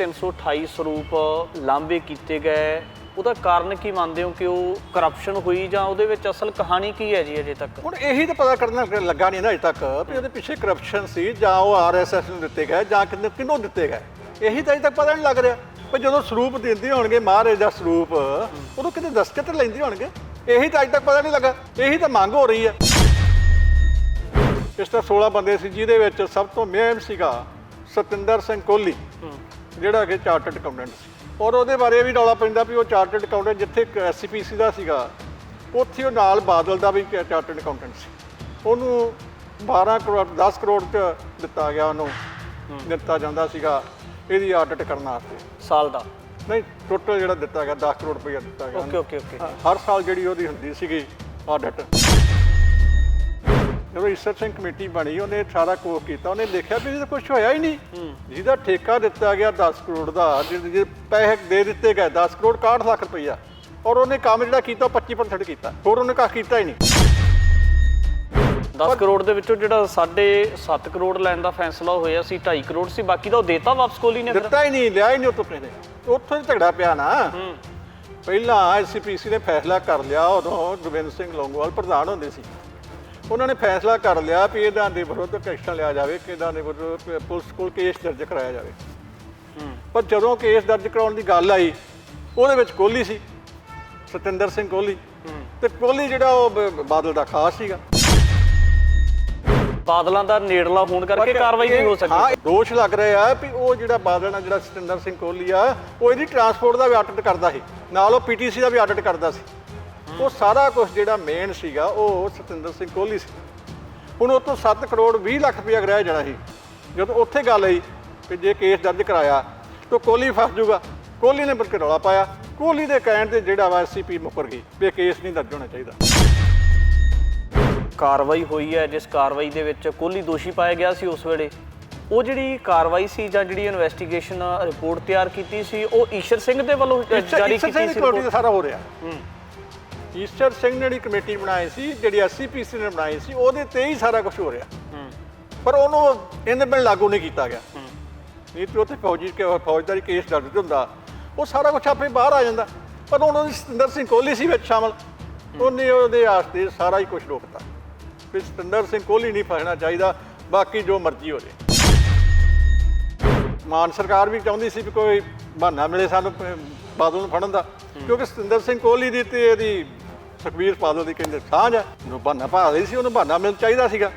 328 ਸਰੂਪ ਲਾਂਬੇ ਕੀਤੇ ਗਏ। ਉਹਦਾ ਕਾਰਨ ਕੀ ਮੰਨਦੇ ਹੋ ਕਿ ਉਹ ਕਰਪਸ਼ਨ ਹੋਈ ਜਾਂ ਉਹਦੇ ਵਿੱਚ ਅਸਲ ਕਹਾਣੀ ਕੀ ਹੈ ਜੀ ਅਜੇ ਤੱਕ? ਹੁਣ ਇਹੀ ਤਾਂ ਪਤਾ ਕਰਨਾ ਲੱਗਾ ਨਹੀਂ ਨਾ ਅਜੇ ਤੱਕ ਵੀ ਉਹਦੇ ਪਿੱਛੇ ਕਰਪਸ਼ਨ ਸੀ ਜਾਂ ਉਹ ਆਰਐਸਐਸ ਨੂੰ ਦਿੱਤੇ ਗਏ ਜਾਂ ਕਿੰਨੇ ਕਿਹਨੂੰ ਦਿੱਤੇ ਗਏ। ਇਹੀ ਤਾਂ ਅਜੇ ਤੱਕ ਪਤਾ ਨਹੀਂ ਲੱਗ ਰਿਹਾ ਪਰ ਜਦੋਂ ਸਰੂਪ ਦਿੰਦੇ ਹੋਣਗੇ ਮਹਾਰਾਜ ਦਾ ਸਰੂਪ ਉਦੋਂ ਕਿਤੇ ਦਸਤਖਤ ਲੈਂਦੇ ਹੋਣਗੇ। ਇਹੀ ਤਾਂ ਅਜੇ ਤੱਕ ਪਤਾ ਨਹੀਂ ਲੱਗਾ। ਇਹੀ ਤਾਂ ਮੰਗ ਹੋ ਰਹੀ ਹੈ। ਇਸ ਤਰ੍ਹਾਂ 16 ਬੰਦੇ ਸੀ ਜਿਹਦੇ ਵਿੱਚ ਸਭ ਤੋਂ ਮੇਨ ਸੀਗਾ ਸਤਿੰਦਰ ਸਿੰਘ ਕੋਹਲੀ। ਜਿਹੜਾ ਕਿ ਚਾਰਟਰਡ ਅਕਾਊਂਟੈਂਟ ਸੀ। ਔਰ ਉਹਦੇ ਬਾਰੇ ਵੀ ਰੌਲਾ ਪੈਂਦਾ ਵੀ ਉਹ ਚਾਰਟਰਡ ਅਕਾਊਂਟੈਂਟ ਜਿੱਥੇ ਐਸਸੀਪੀਸੀ ਦਾ ਸੀਗਾ ਉੱਥੇ ਉਹ ਨਾਲ ਬਾਦਲ ਦਾ ਵੀ ਚਾਰਟਰਡ ਅਕਾਊਂਟੈਂਟ ਸੀ। ਉਹਨੂੰ 12 ਕਰੋੜ 10 ਕਰੋੜ ਚ ਦਿੱਤਾ ਗਿਆ ਉਹਨੂੰ ਦਿੱਤਾ ਜਾਂਦਾ ਸੀਗਾ ਇਹਦੀ ਆਡਿਟ ਕਰਨ ਵਾਸਤੇ। ਸਾਲ ਦਾ? ਨਹੀਂ ਟੋਟਲ ਜਿਹੜਾ ਦਿੱਤਾ ਗਿਆ 10 ਕਰੋੜ ਰੁਪਏ ਦਿੱਤਾ ਗਿਆ ਓਕੇ ਓਕੇ ਹਰ ਸਾਲ ਜਿਹੜੀ ਉਹਦੀ ਹੁੰਦੀ ਸੀਗੀ ਆਡਿਟ ਜਦੋਂ ਰਿਸਰਚਿੰਗ ਕਮੇਟੀ ਬਣੀ ਉਹਨੇ ਸਾਰਾ ਕੋਰਸ ਕੀਤਾ ਉਹਨੇ ਦੇਖਿਆ ਵੀ ਇਹਦਾ ਕੁਝ ਹੋਇਆ ਹੀ ਨਹੀਂ। ਜਿਹਦਾ ਠੇਕਾ ਦਿੱਤਾ ਗਿਆ 10 ਕਰੋੜ ਦਾ ਜਿਹਦੇ ਪੈਸੇ ਦੇ ਦਿੱਤੇ ਗਏ 10 ਕਰੋੜ 61 ਲੱਖ ਰੁਪਈਆ। ਔਰ ਉਹਨੇ ਕੰਮ ਜਿਹੜਾ ਕੀਤਾ ਉਹ 25% ਕੀਤਾ। ਹੋਰ ਉਹਨੇ ਕੱਖ ਕੀਤਾ ਹੀ ਨਹੀਂ। 10 ਕਰੋੜ ਦੇ ਵਿੱਚੋਂ ਜਿਹੜਾ ਸਾਡੇ 7 ਕਰੋੜ ਲੈਣ ਦਾ ਫੈਸਲਾ ਹੋਇਆ ਸੀ 2.5 ਕਰੋੜ ਸੀ ਬਾਕੀ ਦਾ ਉਹ ਦੇਤਾ ਵਾਪਸ ਕੋਹਲੀ ਨੇ ਦਿੱਤਾ ਹੀ ਨਹੀਂ ਲਿਆ ਹੀ ਨਹੀਂ ਤੋਂ ਪੈਸੇ ਉੱਥੋਂ ਹੀ ਝਗੜਾ ਪਿਆ ਨਾ। ਪਹਿਲਾਂ ਐਸਸੀਪੀਸੀ ਨੇ ਫੈਸਲਾ ਕਰ ਲਿਆ ਉਦੋਂ ਗੋਬਿੰਦ ਸਿੰਘ ਲੌਂਗੋਵਾਲ ਪ੍ਰਧਾਨ ਹੁੰਦੇ ਸੀ। ਉਹਨਾਂ ਨੇ ਫੈਸਲਾ ਕਰ ਲਿਆ ਵੀ ਇਹਦਾ ਦੇ ਵਿਰੁੱਧ ਐਕਸ਼ਨ ਲਿਆ ਜਾਵੇ ਕਿ ਇਹਦਾ ਦੇ ਵਿਰੁੱਧ ਪੁਲਿਸ ਕੋਲ ਕੇਸ ਦਰਜ ਕਰਾਇਆ ਜਾਵੇ। ਹੂੰ। ਪਰ ਜਦੋਂ ਕੇਸ ਦਰਜ ਕਰਾਉਣ ਦੀ ਗੱਲ ਆਈ ਉਹਦੇ ਵਿੱਚ ਕੋਹਲੀ ਸੀ ਸਤਿੰਦਰ ਸਿੰਘ ਕੋਹਲੀ। ਹੂੰ। ਤੇ ਕੋਹਲੀ ਜਿਹੜਾ ਉਹ ਬਾਦਲ ਦਾ ਖਾਸ ਸੀਗਾ। ਬਾਦਲਾਂ ਦਾ ਨੇੜਲਾ ਹੋਣ ਕਰਕੇ ਕਾਰਵਾਈ ਨਹੀਂ ਹੋ ਹਾਂ ਸਕਦੀ। ਇਹ ਦੋਸ਼ ਲੱਗ ਰਿਹਾ ਆ ਵੀ ਉਹ ਜਿਹੜਾ ਬਾਦਲ ਨਾਲ ਜਿਹੜਾ ਸਤਿੰਦਰ ਸਿੰਘ ਕੋਹਲੀ ਆ ਉਹ ਇਹਦੀ ਟਰਾਂਸਪੋਰਟ ਦਾ ਵੀ ਆਡਿਟ ਕਰਦਾ ਸੀ। ਨਾਲ ਉਹ ਪੀਟੀਸੀ ਦਾ ਵੀ ਆਡਿਟ ਕਰਦਾ ਸੀ। ਉਹ ਸਾਰਾ ਕੁਝ ਜਿਹੜਾ ਮੇਨ ਸੀਗਾ ਉਹ ਸਤਿੰਦਰ ਸਿੰਘ ਕੋਹਲੀ ਸੀ। ਹੁਣ ਉਹ ਤੋਂ 7 ਕਰੋੜ 20 ਲੱਖ ਰੁਪਇਆ ਗ੍ਰਹਿ ਜਾਣਾ ਸੀ। ਜਦੋਂ ਉੱਥੇ ਗੱਲ ਆਈ ਕਿ ਜੇ ਕੇਸ ਦਰਜ ਕਰਾਇਆ ਤਾਂ ਕੋਹਲੀ ਫਸ ਜਾਊਗਾ। ਕੋਹਲੀ ਨੇ ਮੁੜ ਕੇ ਰੌਲਾ ਪਾਇਆ। ਕੋਹਲੀ ਦੇ ਕਹਿਣ ਤੇ ਜਿਹੜਾ ਵਾ ਐਸਸੀਪੀ ਮੁੱਕਰ ਗਈ ਵੀ ਇਹ ਕੇਸ ਨਹੀਂ ਦਰਜ ਹੋਣਾ ਚਾਹੀਦਾ। ਕਾਰਵਾਈ ਹੋਈ ਹੈ ਜਿਸ ਕਾਰਵਾਈ ਦੇ ਵਿੱਚ ਕੋਹਲੀ ਦੋਸ਼ੀ ਪਾਇਆ ਗਿਆ ਸੀ ਉਸ ਵੇਲੇ। ਉਹ ਜਿਹੜੀ ਕਾਰਵਾਈ ਸੀ ਜਾਂ ਜਿਹੜੀ ਇਨਵੈਸਟੀਗੇਸ਼ਨ ਰਿਪੋਰਟ ਤਿਆਰ ਕੀਤੀ ਸੀ ਉਹ ਈਸ਼ਰ ਸਿੰਘ ਦੇ ਵੱਲੋਂ ਜਾਰੀ ਕੀਤੀ ਸੀ ਸਾਰਾ ਹੋ ਰਿਹਾ। ਹੂੰ ਈਸਟਰ ਸਿੰਘ ਨੇ ਜਿਹੜੀ ਕਮੇਟੀ ਬਣਾਈ ਸੀ ਜਿਹੜੀ ਐਸਸੀਪੀਸੀ ਨੇ ਬਣਾਈ ਸੀ ਉਹਦੇ ਤੇ ਹੀ ਸਾਰਾ ਕੁਝ ਹੋ ਰਿਹਾ। ਪਰ ਉਹਨੂੰ ਇਹਦੇ ਬਿਨ ਲਾਗੂ ਨਹੀਂ ਕੀਤਾ ਗਿਆ। ਨਹੀਂ ਤੇ ਉੱਥੇ ਫੌਜੀ ਕੇ ਫੌਜਦਾਰੀ ਕੇਸ ਦਰਜ ਹੁੰਦਾ। ਉਹ ਸਾਰਾ ਕੁਝ ਆਪੇ ਬਾਹਰ ਆ ਜਾਂਦਾ। ਪਰ ਹੁਣ ਉਹਦੀ ਸਤਿੰਦਰ ਸਿੰਘ ਕੋਹਲੀ ਸੀ ਵਿੱਚ ਸ਼ਾਮਲ। ਉਹਨੇ ਉਹਦੇ ਆਸਤੇ ਸਾਰਾ ਹੀ ਕੁਝ ਰੋਕਤਾ। ਵੀ ਸਤਿੰਦਰ ਸਿੰਘ ਕੋਹਲੀ ਨਹੀਂ ਫਸਣਾ ਚਾਹੀਦਾ ਬਾਕੀ ਜੋ ਮਰਜ਼ੀ ਹੋ ਜਾਏ ਮਾਨ ਸਰਕਾਰ ਵੀ ਚਾਹੁੰਦੀ ਸੀ ਵੀ ਕੋਈ ਬਹਾਨਾ ਮਿਲੇ ਸਾਨੂੰ ਬਾਦਲ ਨੂੰ ਫੜਨ ਦਾ। ਕਿਉਂਕਿ ਸਤਿੰਦਰ ਸਿੰਘ ਕੋਹਲੀ ਦੀ ਤੇ ਇਹਦੀ ਸੁਖਬੀਰ ਬਾਦਲ ਦੀ ਕਹਿੰਦੇ ਸਾਂਝ ਹੈ। ਜੋ ਬਹਾਨਾ ਪਾ ਲਈ ਸੀ ਉਹਨੂੰ ਬਹਾਨਾ ਮਿਲ ਚਾਹੀਦਾ ਸੀਗਾ।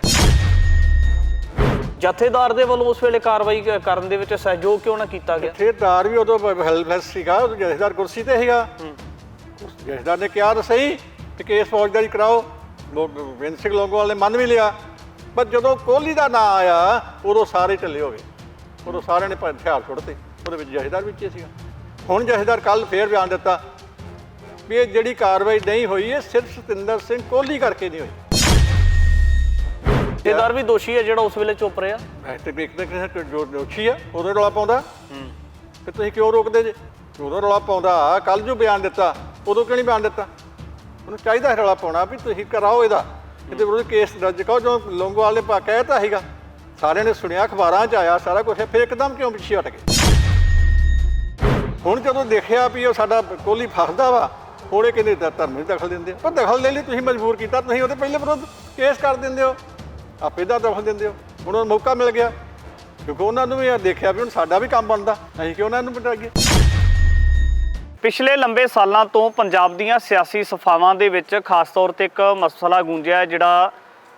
ਜਥੇਦਾਰ ਦੇ ਵੱਲੋਂ ਉਸ ਵੇਲੇ ਕਾਰਵਾਈ ਕ- ਕਰਨ ਦੇ ਵਿੱਚ ਸਹਿਯੋਗ ਕਿਉਂ ਨਾ ਕੀਤਾ ਗਿਆ? ਜਥੇਦਾਰ ਵੀ ਉਦੋਂ ਹੈਲਪਲੈਸ ਸੀਗਾ ਉਹ ਜਥੇਦਾਰ ਕੁਰਸੀ ਤੇ ਸੀਗਾ। ਉਸ ਜਥੇਦਾਰ ਨੇ ਕਿਹਾ ਤਾਂ ਸਹੀ ਕਿ ਕੇਸ ਫੌਜਦਾਰੀ ਕਰਾਓ। ਲੋਕ ਗੋਬਿੰਦ ਸਿੰਘ ਲੋਗੋਵਾਲ ਨੇ ਮੰਨ ਵੀ ਲਿਆ। ਪਰ ਜਦੋਂ ਕੋਹਲੀ ਦਾ ਨਾਂ ਆਇਆ ਉਦੋਂ ਸਾਰੇ ਢਿੱਲੇ ਹੋ ਗਏ। ਉਦੋਂ ਸਾਰਿਆਂ ਨੇ ਪ- ਹਥਿਆਰ ਸੁੱਟਤੇ ਉਹਦੇ ਵਿੱਚ ਜਥੇਦਾਰ ਵਿੱਚ ਹੀ ਸੀਗਾ। ਹੁਣ ਜਥੇਦਾਰ ਕੱਲ ਫੇਰ ਬਿਆਨ ਦਿੱਤਾ। ਵੀ ਇਹ ਜਿਹੜੀ ਕਾਰਵਾਈ ਨਹੀਂ ਹੋਈ ਇਹ ਸਿਰਫ ਸਤਿੰਦਰ ਸਿੰਘ ਕੋਹਲੀ ਕਰਕੇ ਨਹੀਂ ਹੋਈ। ਜਥੇਦਾਰ ਵੀ ਦੋਸ਼ੀ ਹੈ ਜਿਹੜਾ ਉਸ ਵੇਲੇ ਚੁੱਪ ਰਿਹਾ। ਮੈਂ ਤੇ ਵੇਖਦੇ ਕਿ ਜੋ ਦੋਸ਼ੀ ਆ ਉਦੋਂ ਰੌਲਾ ਪਾਉਂਦਾ। ਹੂੰ ਕਿ ਤੁਸੀਂ ਕਿਉਂ ਰੋਕਦੇ ਜੇ? ਉਦੋਂ ਰੌਲਾ ਪਾਉਂਦਾ ਕੱਲ ਜੋ ਬਿਆਨ ਦਿੱਤਾ ਉਦੋਂ ਕਿਉਂ ਨਹੀਂ ਬਿਆਨ ਦਿੱਤਾ? ਉਹਨੂੰ ਚਾਹੀਦਾ ਰੌਲਾ ਪਾਉਣਾ ਵੀ ਤੁਸੀਂ ਕਰਾਓ ਇਹਦਾ। ਇਹਦੇ ਵਿਰੁੱਧ ਕੇਸ ਦਰਜ ਕਰੋ ਜੋ ਲੌਂਗੋਵਾਲ ਨੇ ਪਾ ਕਹਿਤਾ ਸੀਗਾ। ਸਾਰਿਆਂ ਨੇ ਸੁਣਿਆ ਅਖਬਾਰਾਂ 'ਚ ਆਇਆ ਸਾਰਾ ਕੁਝ ਫਿਰ ਇੱਕਦਮ ਕਿਉਂ ਪਿੱਛੇ ਹਟ ਗਏ? ਹੁਣ ਜਦੋਂ ਦੇਖਿਆ ਵੀ ਉਹ ਸਾਡਾ ਕੋਹਲੀ ਫਸਦਾ ਵਾ ਉਹਨੇ ਕਹਿੰਦੇ ਧ- ਧਰਮ ਨਹੀਂ ਦਖਲ ਦਿੰਦੇ। ਪਰ ਦਖਲ ਦੇ ਲਈ ਤੁਸੀਂ ਮਜਬੂਰ ਕੀਤਾ ਤੁਸੀਂ ਉਹਦੇ ਪਹਿਲੇ ਵਿਰੁੱਧ ਕੇਸ ਕਰ ਦਿੰਦੇ ਹੋ। ਆਪੇ ਦਾ ਦਖਲ ਦਿੰਦੇ ਹੋ। ਹੁਣ ਉਹਨੂੰ ਮੌਕਾ ਮਿਲ ਗਿਆ। ਕਿਉਂਕਿ ਉਹਨਾਂ ਨੂੰ ਵੀ ਇਹ ਦੇਖਿਆ ਵੀ ਹੁਣ ਸਾਡਾ ਵੀ ਕੰਮ ਬਣਦਾ। ਅਸੀਂ ਕਿਉਂ ਉਹਨਾਂ ਨੂੰ ਬਟਾਈਏ ਪਿਛਲੇ ਲੰਬੇ ਸਾਲਾਂ ਤੋਂ ਪੰਜਾਬ ਦੀਆਂ ਸਿਆਸੀ ਸਫਾਵਾਂ ਦੇ ਵਿੱਚ ਖਾਸ ਤੌਰ ਤੇ ਇੱਕ ਮਸਲਾ ਗੂੰਜਿਆ ਹੈ ਜਿਹੜਾ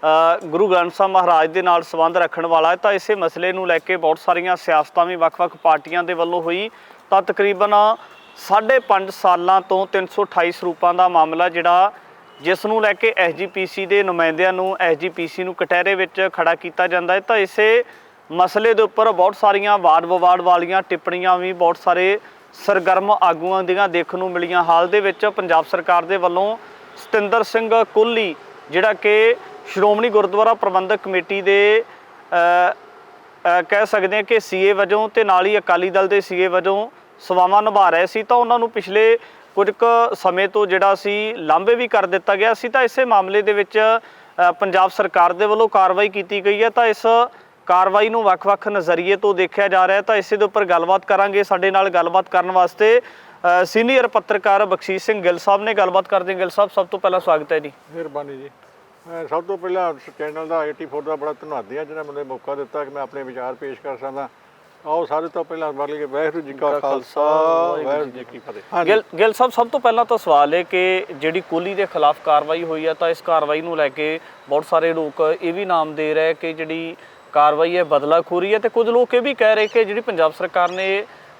ਅ, ਗੁਰੂ ਗ੍ਰੰਥ ਸਾਹਿਬ ਮਹਾਰਾਜ ਦੇ ਨਾਲ ਸੰਬੰਧ ਰੱਖਣ ਵਾਲਾ ਹੈ। ਤਾਂ ਇਸੇ ਮਸਲੇ ਨੂੰ ਲੈ ਕੇ ਬਹੁਤ ਸਾਰੀਆਂ ਸਿਆਸਤਾਂ ਵੀ ਵੱਖ-ਵੱਖ ਪਾਰਟੀਆਂ ਦੇ ਵੱਲੋਂ ਹੋਈ। ਤਾਂ ਤਕਰੀਬਨ 5.5 ਸਾਲਾਂ ਤੋਂ 328 ਸਰੂਪਾਂ ਦਾ ਮਾਮਲਾ ਜਿਹੜਾ ਜਿਸ ਨੂੰ ਲੈ ਕੇ ਐਸਜੀਪੀਸੀ ਦੇ ਨੁਮਾਇੰਦਿਆਂ ਨੂੰ ਐਸਜੀਪੀਸੀ ਨੂੰ ਕਟਹਿਰੇ ਵਿੱਚ ਖੜਾ ਕੀਤਾ ਜਾਂਦਾ ਹੈ। ਤਾਂ ਇਸੇ ਮਸਲੇ ਦੇ ਉੱਪਰ ਬਹੁਤ ਸਾਰੀਆਂ ਵਾਦ ਵਿਵਾਦ ਵਾਲੀਆਂ ਟਿੱਪਣੀਆਂ ਵੀ ਬਹੁਤ ਸਾਰੇ ਸਰਗਰਮ ਆਗੂਆਂ ਦੀਆਂ ਦੇਖਣ ਨੂੰ ਮਿਲੀਆਂ। ਹਾਲ ਦੇ ਵਿੱਚ ਪੰਜਾਬ ਸਰਕਾਰ ਦੇ ਵੱਲੋਂ ਸਤਿੰਦਰ ਸਿੰਘ ਕੋਹਲੀ ਜਿਹੜਾ ਕਿ ਸ਼੍ਰੋਮਣੀ ਗੁਰਦੁਆਰਾ ਪ੍ਰਬੰਧਕ ਕਮੇਟੀ ਦੇ ਕਹਿ ਸਕਦੇ ਹਾਂ ਕਿ ਸੀਏ ਵਜੋਂ ਤੇ ਨਾਲ ਹੀ ਅਕਾਲੀ ਦਲ ਦੇ ਸੀਏ ਵਜੋਂ ਸੇਵਾਵਾਂ ਨਿਭਾ ਰਹੇ ਸੀ ਤਾਂ ਉਹਨਾਂ ਨੂੰ ਪਿਛਲੇ ਕੁਝ ਕੁ ਸਮੇਂ ਤੋਂ ਜਿਹੜਾ ਸੀ ਲਾਂਭੇ ਵੀ ਕਰ ਦਿੱਤਾ ਗਿਆ ਸੀ ਤਾਂ ਇਸੇ ਮਾਮਲੇ ਦੇ ਵਿੱਚ ਪੰਜਾਬ ਸਰਕਾਰ ਦੇ ਵੱਲੋਂ ਕਾਰਵਾਈ ਕੀਤੀ ਗਈ ਹੈ ਤਾਂ ਇਸ ਕਾਰਵਾਈ ਨੂੰ ਵੱਖ-ਵੱਖ ਨਜ਼ਰੀਏ ਤੋਂ ਦੇਖਿਆ ਜਾ ਰਿਹਾ ਹੈ ਤਾਂ ਇਸੇ ਦੇ ਉੱਪਰ ਗੱਲਬਾਤ ਕਰਾਂਗੇ। ਸਾਡੇ ਨਾਲ ਗੱਲਬਾਤ ਕਰਨ ਵਾਸਤੇ ਸੀਨੀਅਰ ਪੱਤਰਕਾਰ ਬਖਸ਼ੀਸ਼ ਸਿੰਘ ਗਿੱਲ ਸਾਹਿਬ ਨੇ ਗੱਲਬਾਤ ਕਰਦੇ ਗਿੱਲ ਸਾਹਿਬ, ਸਭ ਤੋਂ ਪਹਿਲਾਂ ਸਵਾਗਤ ਹੈ ਜੀ। ਮਿਹਰਬਾਨੀ ਜੀ। ਮੈਂ ਸਭ ਤੋਂ ਪਹਿਲਾਂ ਚੈਨਲ ਦਾ 84 ਦਾ ਬੜਾ ਧੰਨਵਾਦੀ ਹਾਂ, ਜਿਹਨੇ ਮੈਨੂੰ ਮੌਕਾ ਦਿੱਤਾ ਕਿ ਮੈਂ ਆਪਣੇ ਵਿਚਾਰ ਪੇਸ਼ ਕਰ ਸਕਦਾ ਆਓ ਸਾਰੇ ਤੋਂ ਪਹਿਲਾਂ ਵਰ ਲਈ ਵਾਹਿਗੁਰੂ ਜੀ ਕਾ ਖਾਲਸਾ ਵਾਹਿਗੁਰੂ ਜੀ ਕੀ ਫਤਿਹ। ਗਿੱਲ ਗਿੱਲ ਸਾਹਿਬ ਸਭ ਤੋਂ ਪਹਿਲਾਂ ਤਾਂ ਸਵਾਲ ਹੈ ਕਿ ਜਿਹੜੀ ਕੋਹਲੀ ਦੇ ਖਿਲਾਫ ਕਾਰਵਾਈ ਹੋਈ ਹੈ ਤਾਂ ਇਸ ਕਾਰਵਾਈ ਨੂੰ ਲੈ ਕੇ ਬਹੁਤ ਸਾਰੇ ਲੋਕ ਇਹ ਵੀ ਨਾਮ ਦੇ ਰਹੇ ਕਿ ਜਿਹੜੀ ਕਾਰਵਾਈ ਹੈ ਬਦਲਾਖੋਰੀ ਹੈ ਤੇ ਕੁਝ ਲੋਕ ਇਹ ਵੀ ਕਹਿ ਰਹੇ ਕਿ ਜਿਹੜੀ ਪੰਜਾਬ ਸਰਕਾਰ ਨੇ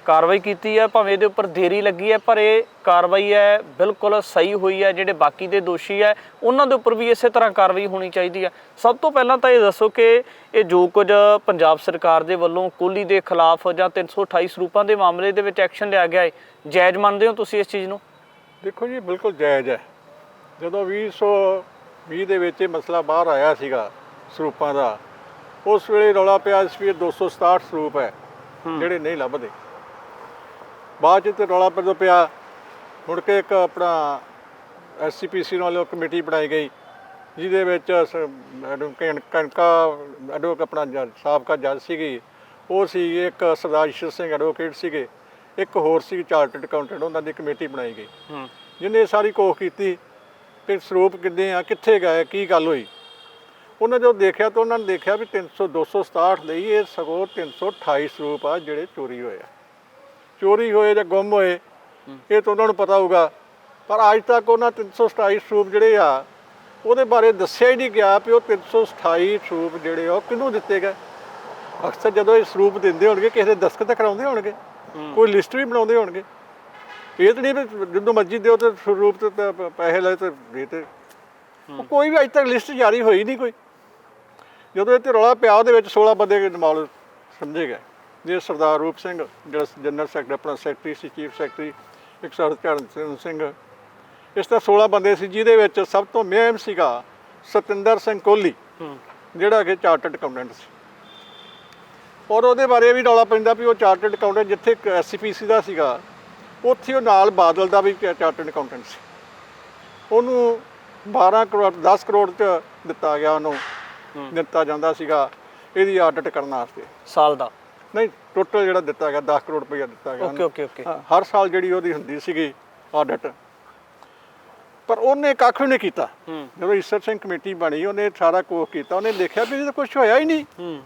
ਕਾਰਵਾਈ ਕੀਤੀ ਹੈ ਭਾਵੇਂ ਇਹਦੇ ਉੱਪਰ ਦੇਰੀ ਲੱਗੀ ਹੈ ਪਰ ਇਹ ਕਾਰਵਾਈ ਹੈ ਬਿਲਕੁਲ ਸਹੀ ਹੋਈ ਹੈ ਜਿਹੜੇ ਬਾਕੀ ਦੇ ਦੋਸ਼ੀ ਹੈ ਉਹਨਾਂ ਦੇ ਉੱਪਰ ਵੀ ਇਸੇ ਤਰ੍ਹਾਂ ਕਾਰਵਾਈ ਹੋਣੀ ਚਾਹੀਦੀ ਹੈ। ਸਭ ਤੋਂ ਪਹਿਲਾਂ ਤਾਂ ਇਹ ਦੱਸੋ ਕਿ ਇਹ ਜੋ ਕੁਝ ਪੰਜਾਬ ਸਰਕਾਰ ਦੇ ਵੱਲੋਂ ਕੋਹਲੀ ਦੇ ਖਿਲਾਫ ਜਾਂ 328 ਸਰੂਪਾਂ ਦੇ ਮਾਮਲੇ ਦੇ ਵਿੱਚ ਐਕਸ਼ਨ ਲਿਆ ਗਿਆ ਹੈ ਜਾਇਜ਼ ਮੰਨਦੇ ਹੋ ਤੁਸੀਂ ਇਸ ਚੀਜ਼ ਨੂੰ? ਦੇਖੋ ਜੀ ਬਿਲਕੁਲ ਜਾਇਜ਼ ਹੈ। ਜਦੋਂ 2020 ਦੇ ਵਿੱਚ ਇਹ ਮਸਲਾ ਬਾਹਰ ਆਇਆ ਸੀਗਾ ਸਰੂਪਾਂ ਦਾ ਉਸ ਵੇਲੇ ਰੌਲਾ ਪਿਆ ਸੀ ਵੀ ਇਹ 267 ਸਰੂਪ ਹੈ। ਜਿਹੜੇ ਨਹੀਂ ਲੱਭਦੇ। ਬਾਅਦ ਚ ਤੇ ਰੌਲਾ ਜਦੋਂ ਪਿਆ। ਮੁੜ ਕੇ ਇੱਕ ਆਪਣਾ ਐਸਸੀਪੀਸੀ ਵੱਲੋਂ ਕਮੇਟੀ ਬਣਾਈ ਗਈ ਜਿਹਦੇ ਵਿੱਚ ਕਣਕਾ ਐਡਵੋਕੇਟ ਆਪਣਾ ਜੱਜ ਸਾਬਕਾ ਜੱਜ ਸੀਗੀ। ਉਹ ਸੀ ਇੱਕ ਸਰਦਾਰ ਈਸ਼ਰ ਸਿੰਘ ਐਡਵੋਕੇਟ ਸੀਗੇ। ਇੱਕ ਹੋਰ ਸੀ ਚਾਰਟਰਡ ਅਕਾਊਂਟੈਂਟ ਉਹਨਾਂ ਦੀ ਕਮੇਟੀ ਬਣਾਈ ਗਈ। ਜਿਹਨੇ ਸਾਰੀ ਕੋਖ ਕੀਤੀ ਕਿ ਸਰੂਪ ਕਿੰਨੇ ਆ ਕਿੱਥੇ ਗਏ ਕੀ ਗੱਲ ਹੋਈ। ਉਹਨਾਂ ਜਦੋਂ ਦੇਖਿਆ ਤਾਂ ਉਹਨਾਂ ਨੇ ਦੇਖਿਆ ਵੀ 300 267 ਲਈ ਇਹ ਸਗੋਂ 328 ਸਰੂਪ ਆ ਜਿਹੜੇ ਚੋਰੀ ਹੋਏ ਆ। ਚੋਰੀ ਹੋਏ ਜਾਂ ਗੁੰਮ ਹੋਏ ਇਹ ਤਾਂ ਉਹਨਾਂ ਨੂੰ ਪਤਾ ਹੋਊਗਾ। ਪਰ ਅੱਜ ਤੱਕ ਉਹਨਾਂ 327 ਸਰੂਪ ਜਿਹੜੇ ਆ ਉਹਦੇ ਬਾਰੇ ਦੱਸਿਆ ਹੀ ਨਹੀਂ ਗਿਆ ਵੀ ਉਹ 327 ਸਰੂਪ ਜਿਹੜੇ ਆ ਉਹ ਕਿਹਨੂੰ ਦਿੱਤੇ ਗਏ। ਅਕਸਰ ਜਦੋਂ ਇਹ ਸਰੂਪ ਦਿੰਦੇ ਹੋਣਗੇ ਕਿਸੇ ਦੇ ਦਸਤਖਤ ਕਰਾਉਂਦੇ ਹੋਣਗੇ ਕੋਈ ਲਿਸਟ ਵੀ ਬਣਾਉਂਦੇ ਹੋਣਗੇ। ਇਹ ਤਾਂ ਨਹੀਂ ਵੀ ਜਦੋਂ ਮਰਜ਼ੀ ਦਿਓ ਤੇ ਸਰੂਪ ਤੇ ਪੈਸੇ ਲਏ ਤੇ ਦੇ ਤੇ। ਕੋਈ ਵੀ ਅਜੇ ਤੱਕ ਲਿਸਟ ਜਾਰੀ ਹੋਈ ਨਹੀਂ ਕੋਈ। ਜਦੋਂ ਇਹ ਤੇ ਰੌਲਾ ਪਿਆ ਉਹਦੇ ਵਿੱਚ 16 ਬੰਦੇ ਇਨਵੋਲਵ ਸਮਝੇ ਗਏ। ਜੇ ਸਰਦਾਰ ਰੂਪ ਸਿੰਘ ਜਿਹੜਾ ਜਨਰਲ ਸੈਕਟਰੀ ਆਪਣਾ ਸੈਕਟਰੀ ਸੀ ਚੀਫ ਸੈਕਟਰੀ ਇੱਕ ਸਰਦਾਰ ਚਰਨ ਸਿੰਘ। ਇਸ ਤਰ੍ਹਾਂ 16 ਬੰਦੇ ਸੀ ਜਿਹਦੇ ਵਿੱਚ ਸਭ ਤੋਂ ਮਹਿਮ ਸੀਗਾ ਸਤਿੰਦਰ ਸਿੰਘ ਕੋਹਲੀ ਜਿਹੜਾ ਕਿ ਚਾਰਟਰਡ ਅਕਾਊਂਟੈਂਟ ਸੀ। ਔਰ ਉਹਦੇ ਬਾਰੇ ਵੀ ਰੌਲਾ ਪੈਂਦਾ ਵੀ ਉਹ ਚਾਰਟਰਡ ਅਕਾਊਂਟੈਂਟ ਜਿੱਥੇ ਐਸਸੀਪੀਸੀ ਦਾ ਸੀਗਾ ਉੱਥੇ ਉਹ ਨਾਲ ਬਾਦਲ ਦਾ ਵੀ ਚਾਰਟਰਡ ਅਕਾਊਂਟੈਂਟ ਸੀ। ਉਹਨੂੰ 12 ਕਰੋੜ 10 ਕਰੋੜ ਚ ਦਿੱਤਾ ਗਿਆ ਉਹਨੂੰ ਦਿੱਤਾ ਜਾਂਦਾ ਸੀਗਾ ਇਹਦੀ ਆਡਿਟ ਕਰਨ ਵਾਸਤੇ। ਸਾਲ ਦਾ। ਨਹੀਂ ਟੋਟਲ ਜਿਹੜਾ ਦਿੱਤਾ ਗਿਆ 10 ਕਰੋੜ ਰੁਪਇਆ ਦਿੱਤਾ ਗਿਆ ਓਕੇ। ਓਕੇ ਓਕੇ ਹਾਂ, ਹਰ ਸਾਲ ਜਿਹੜੀ ਉਹਦੀ ਹੁੰਦੀ ਸੀਗੀ ਆਡਿਟ ਪਰ ਉਹਨੇ ਕੱਖ ਵੀ ਨਹੀਂ ਕੀਤਾ। ਹੂੰ। ਜਦੋਂ ਈਸਰ ਸਿੰਘ ਕਮੇਟੀ ਬਣੀ ਉਹਨੇ ਸਾਰਾ ਕੋਖ ਕੀਤਾ। ਉਹਨੇ ਦੇਖਿਆ ਵੀ ਇਹ ਤਾਂ ਕੁਝ ਹੋਇਆ ਹੀ ਨਹੀਂ। ਹੂੰ।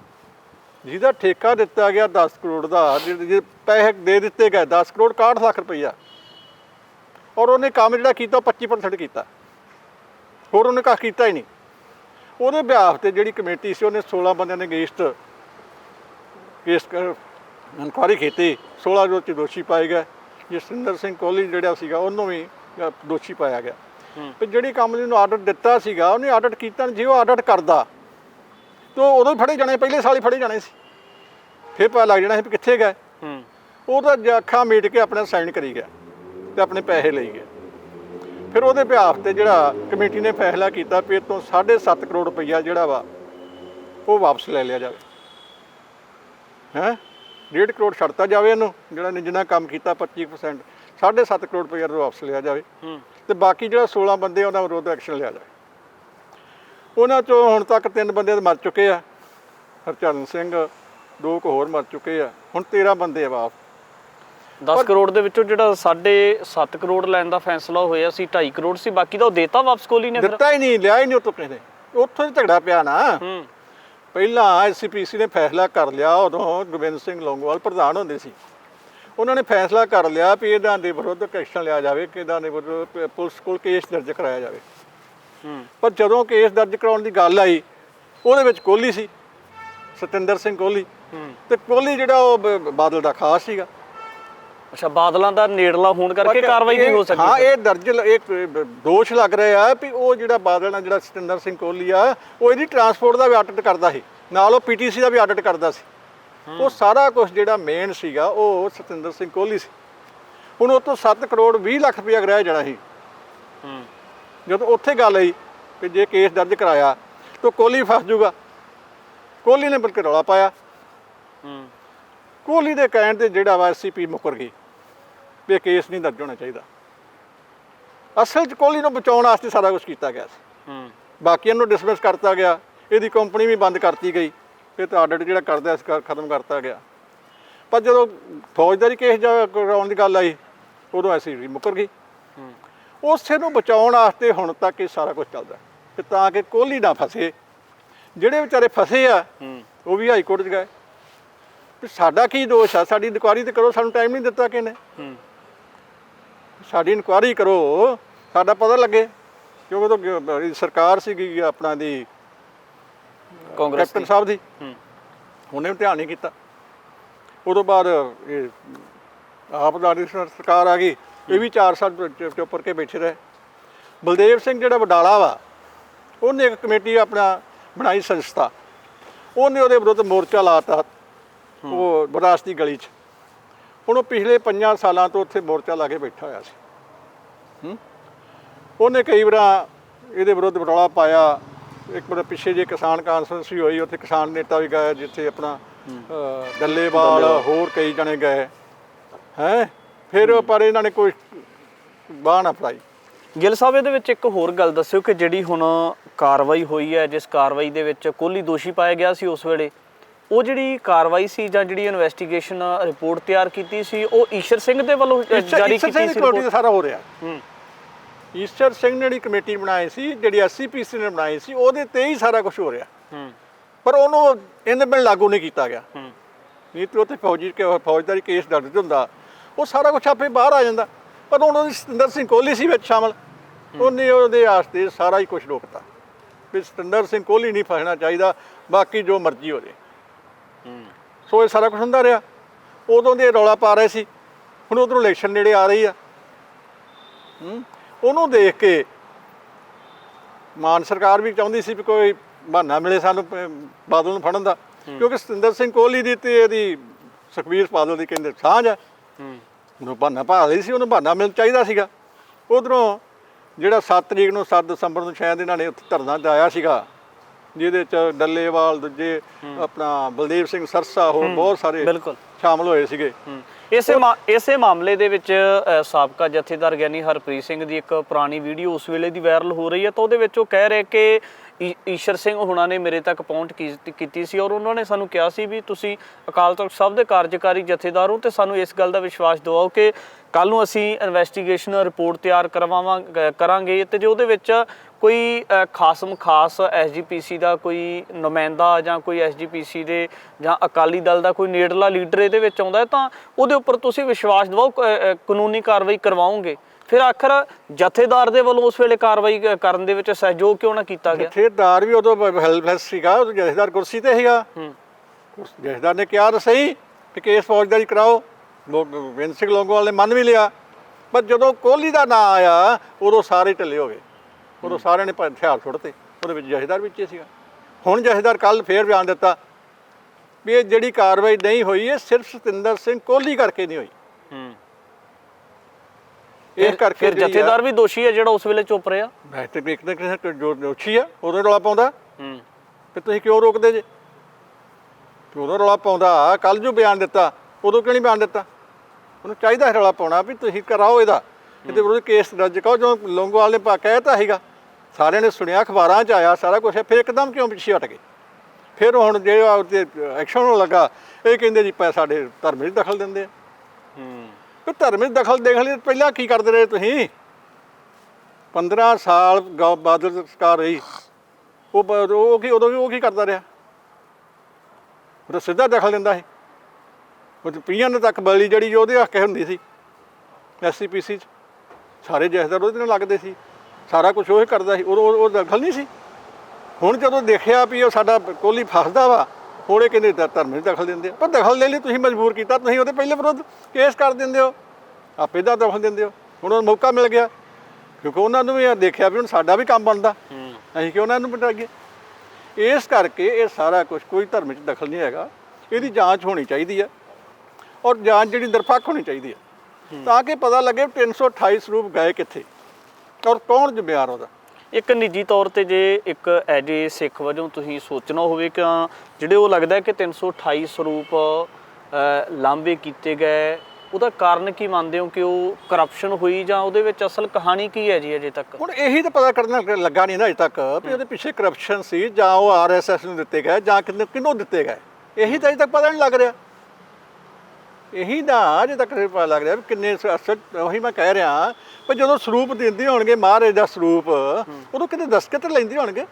ਜਿਹਦਾ ਠੇਕਾ ਦਿੱਤਾ ਗਿਆ 10 ਕਰੋੜ ਦਾ ਜਿਹਦੇ ਜਿਹਦੇ ਪੈਸੇ ਦੇ ਦਿੱਤੇ ਗਏ 10 ਕਰੋੜ 61 ਲੱਖ ਰੁਪਈਆ। ਔਰ ਉਹਨੇ ਕੰਮ ਜਿਹੜਾ ਕੀਤਾ ਉਹ 25% ਕੀਤਾ। ਹੋਰ ਉਹਨੇ ਕੱਖ ਕੀਤਾ ਹੀ ਨਹੀਂ। ਉਹਦੇ ਬਿਹਾਫ ਤੇ ਜਿਹੜੀ ਕਮੇਟੀ ਸੀ ਉਹਨੇ 16 ਬੰਦਿਆਂ ਨੇ ਅਗੇਂਸਟ ਕੇਸ ਇਨਕੁਆਰੀ ਕੀਤੀ 16 ਜੋ ਚ ਦੋਸ਼ੀ ਪਾਏ ਗਏ। ਜਸਵਿੰਦਰ ਸਿੰਘ ਕੋਹਲੀ ਜਿਹੜਾ ਸੀਗਾ ਉਹਨੂੰ ਵੀ ਦੋਸ਼ੀ ਪਾਇਆ ਗਿਆ। ਤੇ ਜਿਹੜੀ ਕੰਪਨੀ ਨੂੰ ਆਡਿਟ ਦਿੱਤਾ ਸੀਗਾ ਉਹਨੇ ਆਡਿਟ ਕੀਤਾ। ਜੇ ਉਹ ਆਡਿਟ ਕਰਦਾ ਤੇ ਉਦੋਂ ਹੀ ਫੜੇ ਜਾਣੇ ਪਹਿਲੇ ਸਾਲ ਹੀ ਫੜੇ ਜਾਣੇ ਸੀ। ਫਿਰ ਪਤਾ ਲੱਗ ਜਾਣਾ ਸੀ ਕਿੱਥੇ ਗਏ। ਉਹ ਤਾਂ ਅੱਖਾਂ ਮੀਟ ਕੇ ਆਪਣੇ ਸਾਈਨ ਕਰੀ ਗਿਆ ਤੇ ਆਪਣੇ ਪੈਸੇ ਲਈ ਗਿਆ। ਫਿਰ ਉਹਦੇ ਬਿਹਾਫ ਤੇ ਜਿਹੜਾ ਕਮੇਟੀ ਨੇ ਫੈਸਲਾ ਕੀਤਾ ਵੀ ਇਹ ਤੋਂ 7.5 ਕਰੋੜ ਰੁਪਈਆ ਜਿਹੜਾ ਵਾ ਉਹ ਵਾਪਸ ਲੈ ਲਿਆ ਜਾਵੇ। ਹੈ? 1.5 ਕਰੋੜ ਛੱਡਤਾ ਜਾਵੇ ਇਹਨੂੰ ਜਿਹੜਾ ਨੇ ਜਿੰਨਾ ਕੰਮ ਕੀਤਾ 25% 7.5 ਕਰੋੜ ਰੁਪਈਆ ਦਾ ਵਾਪਸ ਲਿਆ ਜਾਵੇ। ਹੂੰ। ਤੇ ਬਾਕੀ ਜਿਹੜਾ 16 ਬੰਦੇ ਉਹਨਾਂ ਵਿਰੁੱਧ ਐਕਸ਼ਨ ਲਿਆ ਜਾਵੇ। ਉਹਨਾਂ ਚੋਂ ਹੁਣ ਤੱਕ ਤਿੰਨ ਬੰਦੇ ਤਾਂ ਮਰ ਚੁੱਕੇ ਆ। ਹਰਚਰਨ ਸਿੰਘ ਦੋ ਕੁ ਹੋਰ ਮਰ ਚੁੱਕੇ ਆ। ਹੁਣ 13 ਬੰਦੇ ਆ ਵਾਪਸ। 10 ਕਰੋੜ ਦੇ ਵਿੱਚੋਂ ਜਿਹੜਾ ਸਾਢੇ 7 ਕਰੋੜ ਲੈਣ ਦਾ ਫੈਸਲਾ ਹੋਇਆ ਸੀ 2.5 ਕਰੋੜ ਸੀ ਬਾਕੀ ਤਾਂ ਉਹ ਦੇਤਾ ਵਾਪਸ ਕੋਹਲੀ ਨੇ ਫਿਰ? ਦਿੱਤਾ ਹੀ ਨਹੀਂ ਲਿਆ ਹੀ ਨਹੀਂ ਉਤੋਂ ਕਿਸੇ ਨੇ। ਉੱਥੋਂ ਹੀ ਝਗੜਾ ਪਿਆ ਨਾ। ਹੂੰ। ਪਹਿਲਾਂ ਐਸਸੀਪੀਸੀ ਨੇ ਫੈਸਲਾ ਕਰ ਲਿਆ ਉਦੋਂ ਗੋਬਿੰਦ ਸਿੰਘ ਲੌਂਗੋਵਾਲ ਪ੍ਰਧਾਨ ਹੁੰਦੇ ਸੀ। ਉਹਨਾਂ ਨੇ ਫੈਸਲਾ ਕਰ ਲਿਆ ਵੀ ਇਹਨਾਂ ਦੇ ਵਿਰੁੱਧ ਐਕਸ਼ਨ ਲਿਆ ਜਾਵੇ ਕਿ ਇਹਨਾਂ ਦੇ ਵਿਰੁੱਧ ਪੁਲਿਸ ਕੋਲ ਕੇਸ ਦਰਜ ਕਰਾਇਆ ਜਾਵੇ। ਪਰ ਜਦੋਂ ਕੇਸ ਦਰਜ ਕਰਾਉਣ ਦੀ ਗੱਲ ਆਈ ਉਹਦੇ ਵਿੱਚ ਕੋਹਲੀ ਸੀ ਸਤਿੰਦਰ ਸਿੰਘ ਕੋਹਲੀ। ਤੇ ਕੋਹਲੀ ਜਿਹੜਾ ਉਹ ਬਾਦਲ ਦਾ ਖਾਸ ਸੀਗਾ। ਅੱਛਾ ਬਾਦਲਾਂ ਦਾ ਨੇੜਲਾ ਹੋਣ ਕਰਕੇ ਕਾਰਵਾਈ ਨਹੀਂ ਹੋ ਇਹ- ਹਾਂ। ਸਕਦੀ ਇਹ ਦਰਜ ਇਹ ਦੋਸ਼ ਲੱਗ ਰਿਹਾ ਆ ਵੀ ਉਹ ਜਿਹੜਾ ਬਾਦਲ ਨਾਲ ਜਿਹੜਾ ਸਤਿੰਦਰ ਸਿੰਘ ਕੋਹਲੀ ਆ ਉਹ ਇਹਦੀ ਟਰਾਂਸਪੋਰਟ ਦਾ ਵੀ ਆਡਿਟ ਕਰਦਾ ਸੀ। ਨਾਲ ਉਹ ਪੀਟੀਸੀ ਦਾ ਵੀ ਆਡਿਟ ਕਰਦਾ ਸੀ। ਉਹ ਸਾਰਾ ਕੁਝ ਜਿਹੜਾ ਮੇਨ ਸੀਗਾ ਉਹ ਸਤਿੰਦਰ ਸਿੰਘ ਕੋਹਲੀ ਸੀ। ਹੁਣ ਉਹ ਤੋਂ 7 ਕਰੋੜ 20 ਲੱਖ ਰੁਪਇਆ ਗ੍ਰਹਿ ਜਾਣਾ ਸੀ। ਹੂੰ। ਜਦੋਂ ਉੱਥੇ ਗੱਲ ਆਈ ਕਿ ਜੇ ਕੇਸ ਦਰਜ ਕਰਾਇਆ ਤਾਂ ਕੋਹਲੀ ਫਸ ਜਾਊਗਾ। ਕੋਹਲੀ ਨੇ ਬਲਕਿ ਰੌਲਾ ਪਾਇਆ। ਹੂੰ। ਕੋਹਲੀ ਦੇ ਕਹਿਣ ਤੇ ਜਿਹੜਾ ਵਾ ਐਸਸੀਪੀ ਮੁਕਰ ਗਈ। ਵੀ ਇਹ ਕੇਸ ਨਹੀਂ ਦਰਜ ਹੋਣਾ ਚਾਹੀਦਾ। ਅਸਲ 'ਚ ਕੋਹਲੀ ਨੂੰ ਬਚਾਉਣ ਵਾਸਤੇ ਸਾਰਾ ਕੁਝ ਕੀਤਾ ਗਿਆ ਸੀ। ਹੂੰ। ਬਾਕੀਆਂ ਨੂੰ ਡਿਸਮਿਸ ਕਰਤਾ ਗਿਆ। ਇਹਦੀ ਕੰਪਨੀ ਵੀ ਬੰਦ ਕਰਤੀ ਗਈ। ਇਹ ਤਾਂ ਆਡਿਟ ਜਿਹੜਾ ਕਰਦਾ ਸੀ ਕਰ- ਖਤਮ ਕਰਤਾ ਗਿਆ। ਪਰ ਜਦੋਂ ਫੌਜਦਾਰੀ ਕੇਸ ਜਾ ਕਰਾਉਣ ਦੀ ਗੱਲ ਆਈ ਉਦੋਂ ਐਸੀ ਮੁੱਕਰ ਗਈ। ਉਸੇ ਨੂੰ ਬਚਾਉਣ ਵਾਸਤੇ ਹੁਣ ਤੱਕ ਇਹ ਸਾਰਾ ਕੁਝ ਚੱਲਦਾ। ਕਿ ਤਾਂ ਕਿ ਕੋਹਲੀ ਨਾ ਫਸੇ। ਜਿਹੜੇ ਵਿਚਾਰੇ ਫਸੇ ਆ ਹੂੰ। ਉਹ ਵੀ ਹਾਈ ਕੋਰਟ 'ਚ ਗਏ। ਸਾਡਾ ਕੀ ਦੋਸ਼ ਆ? ਸਾਡੀ ਇਨਕੁਆਰੀ ਤੇ ਕਰੋ ਸਾਨੂੰ ਟਾਈਮ ਨਹੀਂ ਦਿੱਤਾ ਕਿਨੇ ਹੂੰ। ਸਾਡੀ ਇਨਕੁਆਰੀ ਕਰੋ। ਸਾਡਾ ਪਤਾ ਲੱਗੇ। ਕਿਉਂਕਿ ਉਦੋਂ ਗ- ਸਰਕਾਰ ਸੀਗੀ ਆਪਣਾ ਦੀ ਕਾਂਗਰਸ ਕੈਪਟਨ ਸਾਹਿਬ ਦੀ। ਹੂੰ। ਉਹਨੇ ਵੀ ਧਿਆਨ ਨਹੀਂ ਕੀਤਾ। ਉਦੋਂ ਬਾਅਦ ਇਹ ਆਪ ਦਾ ਦੀ ਸਰਕਾਰ ਆ ਗਈ। ਇਹ ਵੀ 4 ਸਾਲ ਚ- ਚੁੱਪ ਕਰਕੇ ਬੈਠੇ ਰਹੇ। ਬਲਦੇਵ ਸਿੰਘ ਜਿਹੜਾ ਵਡਾਲਾ ਵਾ ਉਹਨੇ ਇੱਕ ਕਮੇਟੀ ਆਪਣਾ ਬਣਾਈ ਸੰਸਥਾ। ਉਹਨੇ ਉਹਦੇ ਵਿਰੁੱਧ ਮੋਰਚਾ ਲਾਤਾ। ਉਹ ਵਿਰਾਸਤੀ ਗਲੀ 'ਚ। ਹੁਣ ਉਹ ਪਿਛਲੇ 5 ਸਾਲਾਂ ਤੋਂ ਉੱਥੇ ਮੋਰਚਾ ਲਾ ਕੇ ਬੈਠਾ ਹੋਇਆ ਸੀ। ਹੂੰ? ਉਹਨੇ ਕਈ ਵਾਰਾਂ ਇਹਦੇ ਵਿਰੁੱਧ ਵਡਾਲਾ ਪਾਇਆ। ਇੱਕ ਵਾਰ ਪਿੱਛੇ ਜੇ ਕਿਸਾਨ ਕਾਨਫਰੰਸ ਵੀ ਹੋਈ ਉੱਥੇ ਕਿਸਾਨ ਨੇਤਾ ਵੀ ਗਏ ਜਿੱਥੇ ਆਪਣਾ ਅ, ਡੱਲੇਵਾਲ ਹੋਰ ਕਈ ਜਣੇ ਗਏ। ਹੈ? ਫਿਰ ਪਰ ਇਹਨਾਂ ਨੇ ਕੋਈ ਬਾਹ ਨਾ ਪਾਈ ਗਿੱਲ ਸਾਹਿਬ ਇਹਦੇ ਵਿੱਚ ਇੱਕ ਹੋਰ ਗੱਲ ਦੱਸਿਓ ਕਿ ਜਿਹੜੀ ਹੁਣ ਕਾਰਵਾਈ ਹੋਈ ਹੈ ਜਿਸ ਕਾਰਵਾਈ ਦੇ ਵਿੱਚ ਕੋਹਲੀ ਦੋਸ਼ੀ ਪਾਇਆ ਗਿਆ ਸੀ ਉਸ ਵੇਲੇ। ਉਹ ਜਿਹੜੀ ਕਾਰਵਾਈ ਸੀ ਜਾਂ ਜਿਹੜੀ ਇਨਵੈਸਟੀਗੇਸ਼ਨ ਰਿਪੋਰਟ ਤਿਆਰ ਕੀਤੀ ਸੀ ਉਹ ਈਸ਼ਰ ਸਿੰਘ ਦੇ ਵੱਲੋਂ ਜਾਰੀ ਕੀਤੀ ਸੀ? ਦਾ ਸਾਰਾ ਹੋ ਰਿਹਾ। ਹੂੰ। ਈਸ਼ਰ ਸਿੰਘ ਨੇ ਜਿਹੜੀ ਕਮੇਟੀ ਬਣਾਈ ਸੀ ਜਿਹੜੀ ਐਸਸੀਪੀਸੀ ਨੇ ਬਣਾਈ ਸੀ ਉਹਦੇ ਤੇ ਹੀ ਸਾਰਾ ਕੁਝ ਹੋ ਰਿਹਾ। ਹੂੰ। ਪਰ ਉਹਨੂੰ ਇਹਦੇ ਬਿਨ ਲਾਗੂ ਨਹੀਂ ਕੀਤਾ ਗਿਆ। ਹੂੰ। ਨਹੀਂ ਤੇ ਉੱਥੇ ਫੌਜੀ ਫੌਜਦਾਰੀ ਕੇਸ ਦਰਜ ਹੁੰਦਾ। ਉਹ ਸਾਰਾ ਕੁਝ ਆਪੇ ਬਾਹਰ ਆ ਜਾਂਦਾ। ਪਰ ਹੁਣ ਉਹਦੀ ਸਤਿੰਦਰ ਸਿੰਘ ਕੋਹਲੀ ਸੀ ਵਿੱਚ ਸ਼ਾਮਲ। ਉਹਨੇ ਉਹਦੇ ਆਸਤੇ ਸਾਰਾ ਹੀ ਕੁਝ ਰੋਕਤਾ। ਵੀ ਸਤਿੰਦਰ ਸਿੰਘ ਕੋਹਲੀ ਨਹੀਂ ਫਸਣਾ ਚਾਹੀਦਾ। ਬਾਕੀ ਜੋ ਮਰਜ਼ੀ ਹੋ ਜੇ। ਸੋ ਇਹ ਸਾਰਾ ਕੁਝ ਹੁੰਦਾ ਰਿਹਾ। ਉਦੋਂ ਦੇ ਰੌਲਾ ਪਾ ਰਹੇ ਸੀ। ਹੁਣ ਉਧਰੋਂ ਇਲੈਕਸ਼ਨ ਨੇੜੇ ਆ ਰਹੀ ਆ। ਹੂੰ ਉਹਨੂੰ ਦੇਖ ਕੇ ਮਾਨ ਸਰਕਾਰ ਵੀ ਚਾਹੁੰਦੀ ਸੀ ਵੀ ਕੋਈ ਬਹਾਨਾ ਮਿਲੇ ਸਾਨੂੰ ਪ- ਬਾਦਲ ਨੂੰ ਫੜਨ ਦਾ। ਕਿਉਂਕਿ ਸਤਿੰਦਰ ਸਿੰਘ ਕੋਹਲੀ ਦੀ ਤੇ ਇਹਦੀ ਸੁਖਬੀਰ ਬਾਦਲ ਦੀ ਕਹਿੰਦੇ ਸਾਂਝ ਆ। ਹੂੰ। ਉਹਨੂੰ ਬਹਾਨਾ ਭਾਲ ਲਈ ਸੀ ਉਹਨੂੰ ਬਹਾਨਾ ਮਿਲ ਚਾਹੀਦਾ ਸੀਗਾ। ਉਧਰੋਂ ਜਿਹੜਾ 7 ਤਰੀਕ ਨੂੰ 7 ਦਸੰਬਰ ਨੂੰ ਸ਼ਾਇਦ ਇਹਨਾਂ ਨੇ ਉੱਥੇ ਧਰਨਾ ਲਾਇਆ ਸੀਗਾ। ਜਿਹਦੇ ਚ ਡੱਲੇਵਾਲ ਦੂਜੇ ਆਪਣਾ ਬਲਦੇਵ ਸਿੰਘ ਸਰਸਾ ਹੋਰ ਬਹੁਤ ਸਾਰੇ ਬਿਲਕੁਲ। ਸ਼ਾਮਲ ਹੋਏ ਸੀਗੇ। ਇਸੇ ਇਸੇ ਮਾਮਲੇ ਦੇ ਵਿੱਚ ਸਾਬਕਾ ਜਥੇਦਾਰ ਗਿਆਨੀ ਹਰਪ੍ਰੀਤ ਸਿੰਘ ਦੀ ਇੱਕ ਪੁਰਾਣੀ ਵੀਡੀਓ ਉਸ ਵੇਲੇ ਦੀ ਵਾਇਰਲ ਹੋ ਰਹੀ ਹੈ ਤਾਂ ਉਹਦੇ ਵਿੱਚ ਉਹ ਕਹਿ ਰਹੇ ਕਿ ਈਸ਼ਰ ਸਿੰਘ ਹੁਣਾਂ ਨੇ ਮੇਰੇ ਤੱਕ ਪਹੁੰਚ ਕੀਤੀ ਸੀ ਔਰ ਉਹਨਾਂ ਨੇ ਸਾਨੂੰ ਕਿਹਾ ਸੀ ਵੀ ਤੁਸੀਂ ਅਕਾਲ ਤਖਤ ਸਾਹਿਬ ਦੇ ਕਾਰਜਕਾਰੀ ਜਥੇਦਾਰ ਹੋ ਤੇ ਸਾਨੂੰ ਇਸ ਗੱਲ ਦਾ ਵਿਸ਼ਵਾਸ ਦਿਵਾਓ ਕਿ ਕੱਲ ਨੂੰ ਅਸੀਂ ਇਨਵੈਸਟੀਗੇਸ਼ਨ ਰਿਪੋਰਟ ਤਿਆਰ ਕਰਵਾਵਾਂਗੇ ਕਰਾਂਗੇ ਤੇ ਜੇ ਉਹਦੇ ਵਿੱਚ ਕੋਈ ਖਾਸਮ ਖਾਸ ਐਸਜੀਪੀਸੀ ਦਾ ਕੋਈ ਨੁਮਾਇੰਦਾ ਜਾਂ ਕੋਈ ਐਸਜੀਪੀਸੀ ਦੇ ਜਾਂ ਅਕਾਲੀ ਦਲ ਦਾ ਕੋਈ ਨੇੜਲਾ ਲੀਡਰ ਇਹਦੇ ਵਿੱਚ ਆਉਂਦਾ ਹੈ ਤਾਂ ਉਹਦੇ ਉੱਪਰ ਤੁਸੀਂ ਵਿਸ਼ਵਾਸ ਦਿਵਾਓ ਕਾਨੂੰਨੀ ਕਾਰਵਾਈ ਕਰਵਾਓਗੇ। ਫਿਰ ਆਖਰ ਜਥੇਦਾਰ ਦੇ ਵੱਲੋਂ ਉਸ ਵੇਲੇ ਕਾਰਵਾਈ ਕਰਨ ਦੇ ਵਿੱਚ ਸਹਿਯੋਗ ਕਿਉਂ ਨਾ ਕੀਤਾ ਗਿਆ? ਜਥੇਦਾਰ ਵੀ ਉਦੋਂ ਹੈਲਪਲੈਸ ਸੀਗਾ ਉਹ ਜਥੇਦਾਰ ਕੁਰਸੀ ਤੇ ਸੀਗਾ। ਜਥੇਦਾਰ ਨੇ ਕਿਹਾ ਤਾਂ ਸਹੀ ਕਿ ਕੇਸ ਫੌਜਦਾਰੀ ਕਰਾਓ। ਲੋਕ ਵਿੰਦ ਸਿੰਘ ਲੋਂਗੋਵਾਲ ਨੇ ਮੰਨ ਵੀ ਲਿਆ। ਪਰ ਜਦੋਂ ਕੋਹਲੀ ਦਾ ਨਾਂ ਆਇਆ ਉਦੋਂ ਸਾਰੇ ਢਿੱਲੇ ਹੋ ਗਏ। ਉਦੋਂ ਸਾਰਿਆਂ ਨੇ ਹਥਿਆਰ ਸੁੱਟਤੇ ਉਹਦੇ ਵਿੱਚ ਜਥੇਦਾਰ ਵਿੱਚ ਹੀ ਸੀਗਾ। ਹੁਣ ਜਥੇਦਾਰ ਕੱਲ ਫੇਰ ਬਿਆਨ ਦਿੱਤਾ ਵੀ ਇਹ ਜਿਹੜੀ ਕਾਰਵਾਈ ਨਹੀਂ ਹੋਈ ਇਹ ਸਿਰਫ ਸਤਿੰਦਰ ਸਿੰਘ ਕੋਹਲੀ ਕਰਕੇ ਨਹੀਂ ਹੋਈ। ਹੂੰ। ਇਹ ਕਰਕੇ ਫਿਰ ਜਿਹੜੀ ਆ- ਜਥੇਦਾਰ ਵੀ ਦੋਸ਼ੀ ਹੈ ਜਿਹੜਾ ਉਸ ਵੇਲੇ ਚੁੱਪ ਰਿਹਾ? ਮੈਂ ਤੇ ਇੱਕ ਨਾ ਕਿਸੇ ਜੋ ਦੋਸ਼ੀ ਆ ਉਦੋਂ ਰੌਲਾ ਪਾਉਂਦਾ। ਹੂੰ। ਤੇ ਤੁਸੀਂ ਕਿਉਂ ਰੋਕਦੇ ਜੇ? ਤੇ ਉਦੋਂ ਰੌਲਾ ਪਾਉਂਦਾ। ਕੱਲ ਜੋ ਬਿਆਨ ਦਿੱਤਾ ਉਦੋਂ ਕਿਉਂ ਨਹੀਂ ਬਿਆਨ ਦਿੱਤਾ? ਉਹਨੂੰ ਚਾਹੀਦਾ ਸੀ ਰੌਲਾ ਪਾਉਣਾ ਵੀ ਤੁਸੀਂ ਕਰਾਓ ਇਹਦਾ। ਇਹਦੇ ਵਿਰੁੱਧ ਕੇਸ ਦਰਜ ਕਰੋ ਜੋ ਲੋਂਗੋਵਾਲ ਨੇ ਪਾ ਕਹਿਤਾ ਸੀਗਾ ਸਾਰਿਆਂ ਨੇ ਸੁਣਿਆ ਅਖਬਾਰਾਂ 'ਚ ਆਇਆ ਸਾਰਾ ਕੁਝ ਫਿਰ ਇੱਕਦਮ ਕਿਉਂ ਪਿੱਛੇ ਹਟ ਗਏ? ਫਿਰ ਹੁਣ ਜੇ ਉੱਤੇ ਐਕਸ਼ਨ ਹੋਣ ਲੱਗਾ ਇਹ ਕਹਿੰਦੇ ਜੀ ਪੈ ਸਾਡੇ ਧਰਮ ਵਿੱਚ ਦਖਲ ਦਿੰਦੇ ਆ। ਹੂੰ। ਕਿ ਧਰਮ ਵਿੱਚ ਦਖਲ ਦੇਣ ਲਈ ਪਹਿਲਾਂ ਕੀ ਕਰਦੇ ਰਹੇ ਤੁਸੀਂ? 15 ਸਾਲ ਬਾਦਲ ਸਰਕਾਰ ਰਹੀ ਉਹ ਉਹ ਕੀ ਉਦੋਂ ਵੀ ਉਹ ਕੀ ਕਰਦਾ ਰਿਹਾ? ਉਹ ਤਾਂ ਸਿੱਧਾ ਦਖਲ ਦਿੰਦਾ ਸੀ। ਉਹ ਤੇ ਪੀਆਂ ਨੇ ਤੱਕ ਬਲੀ ਜਿਹੜੀ ਉਹਦੇ ਹੱਕੇ ਹੁੰਦੀ ਸੀ ਐਸਸੀਪੀਸੀ ਚ। ਸਾਰੇ ਜਥੇਦਾਰ ਉਹਦੇ ਨਾਲ ਲੱਗਦੇ ਸੀ। ਸਾਰਾ ਕੁਝ ਉਹ ਹੀ ਕਰਦਾ ਸੀ। ਉਹ ਉਹ ਦਖਲ ਨਹੀਂ ਸੀ। ਹੁਣ ਜਦੋਂ ਦੇਖਿਆ ਵੀ ਉਹ ਸਾਡਾ ਕੋਹਲੀ ਫਸਦਾ ਵਾ ਹੁਣ ਇਹ ਕਹਿੰਦੇ ਧਰਮ ਵਿੱਚ ਦਖਲ ਦਿੰਦੇ। ਪਰ ਦਖਲ ਦੇ ਲਈ ਤੁਸੀਂ ਮਜਬੂਰ ਕੀਤਾ। ਤੁਸੀਂ ਉਹਦੇ ਪਹਿਲੇ ਵਿਰੁੱਧ ਕੇਸ ਕਰ ਦਿੰਦੇ ਹੋ। ਆਪੇ ਦਾ ਦਖਲ ਦਿੰਦੇ ਹੋ। ਹੁਣ ਉਹਨੂੰ ਮੌਕਾ ਮਿਲ ਗਿਆ। ਕਿਉਂਕਿ ਉਹਨਾਂ ਨੂੰ ਵੀ ਦੇਖਿਆ ਵੀ ਹੁਣ ਸਾਡਾ ਵੀ ਕੰਮ ਬਣਦਾ। ਅਸੀਂ ਕਿ ਉਹਨਾਂ ਨੂੰ ਬਟਾਈਏ ਇਸ ਕਰਕੇ ਇਹ ਸਾਰਾ ਕੁਝ ਕੋਈ ਧਰਮ ਵਿੱਚ ਦਖਲ ਨਹੀਂ ਹੈਗਾ। ਇਹਦੀ ਜਾਂਚ ਹੋਣੀ ਚਾਹੀਦੀ ਹੈ। ਔਰ ਜਾਂਚ ਜਿਹੜੀ ਨਿਰਪੱਖ ਹੋਣੀ ਚਾਹੀਦੀ ਹੈ। ਤਾਂ ਕਿ ਪਤਾ ਲੱਗੇ ਵੀ 328 ਸਰੂਪ ਗਏ ਕਿੱਥੇ ਔਰ ਕੌਣ ਜ਼ਿੰਮੇਵਾਰ ਉਹਦਾ। ਇੱਕ ਨਿੱਜੀ ਤੌਰ ਤੇ ਜੇ ਇੱਕ ਐਜੇ ਸਿੱਖ ਵਜੋਂ ਤੁਸੀਂ ਸੋਚਣਾ ਹੋਵੇ ਕਿ ਜਿਹੜੇ ਉਹ ਲੱਗਦਾ ਕਿ 328 ਸਰੂਪ ਲਾਂਭੇ ਕੀਤੇ ਗਏ ਉਹਦਾ ਕਾਰਨ ਕੀ ਮੰਨਦੇ ਹੋ ਕਿ ਉਹ ਕਰਪਸ਼ਨ ਹੋਈ ਜਾਂ ਉਹਦੇ ਵਿੱਚ ਅਸਲ ਕਹਾਣੀ ਕੀ ਹੈ ਜੀ ਅਜੇ ਤੱਕ? ਹੁਣ ਇਹੀ ਤਾਂ ਪਤਾ ਕਰਨਾ ਲੱਗਾ ਨਹੀਂ ਨਾ ਅਜੇ ਤੱਕ ਵੀ ਉਹਦੇ ਪਿੱਛੇ ਕਰਪਸ਼ਨ ਸੀ ਜਾਂ ਉਹ ਆਰਐਸਐਸ ਨੂੰ ਦਿੱਤੇ ਗਏ ਜਾਂ ਕਿੰਨੂੰ ਕਿਹਨੂੰ ਦਿੱਤੇ ਗਏ। ਇਹੀ ਤਾਂ ਅਜੇ ਤੱਕ ਪਤਾ ਨਹੀਂ ਲੱਗ ਰਿਹਾ। ਇਹੀ ਦਾ ਅਜੇ ਤੱਕ ਨਹੀਂ ਪਤਾ ਲੱਗ ਰਿਹਾ ਵੀ ਕਿੰਨੇ ਸ- ਅਸਲ ਉਹੀ ਮੈਂ ਕਹਿ ਰਿਹਾ ਪਰ ਜਦੋਂ ਸਰੂਪ ਦਿੰਦੇ ਹੋਣਗੇ ਮਹਾਰਾਜ ਦਾ ਸਰੂਪ ਉਦੋਂ ਕਿਤੇ ਦਸਤਖਤ ਲੈਂਦੇ ਹੋਣਗੇ?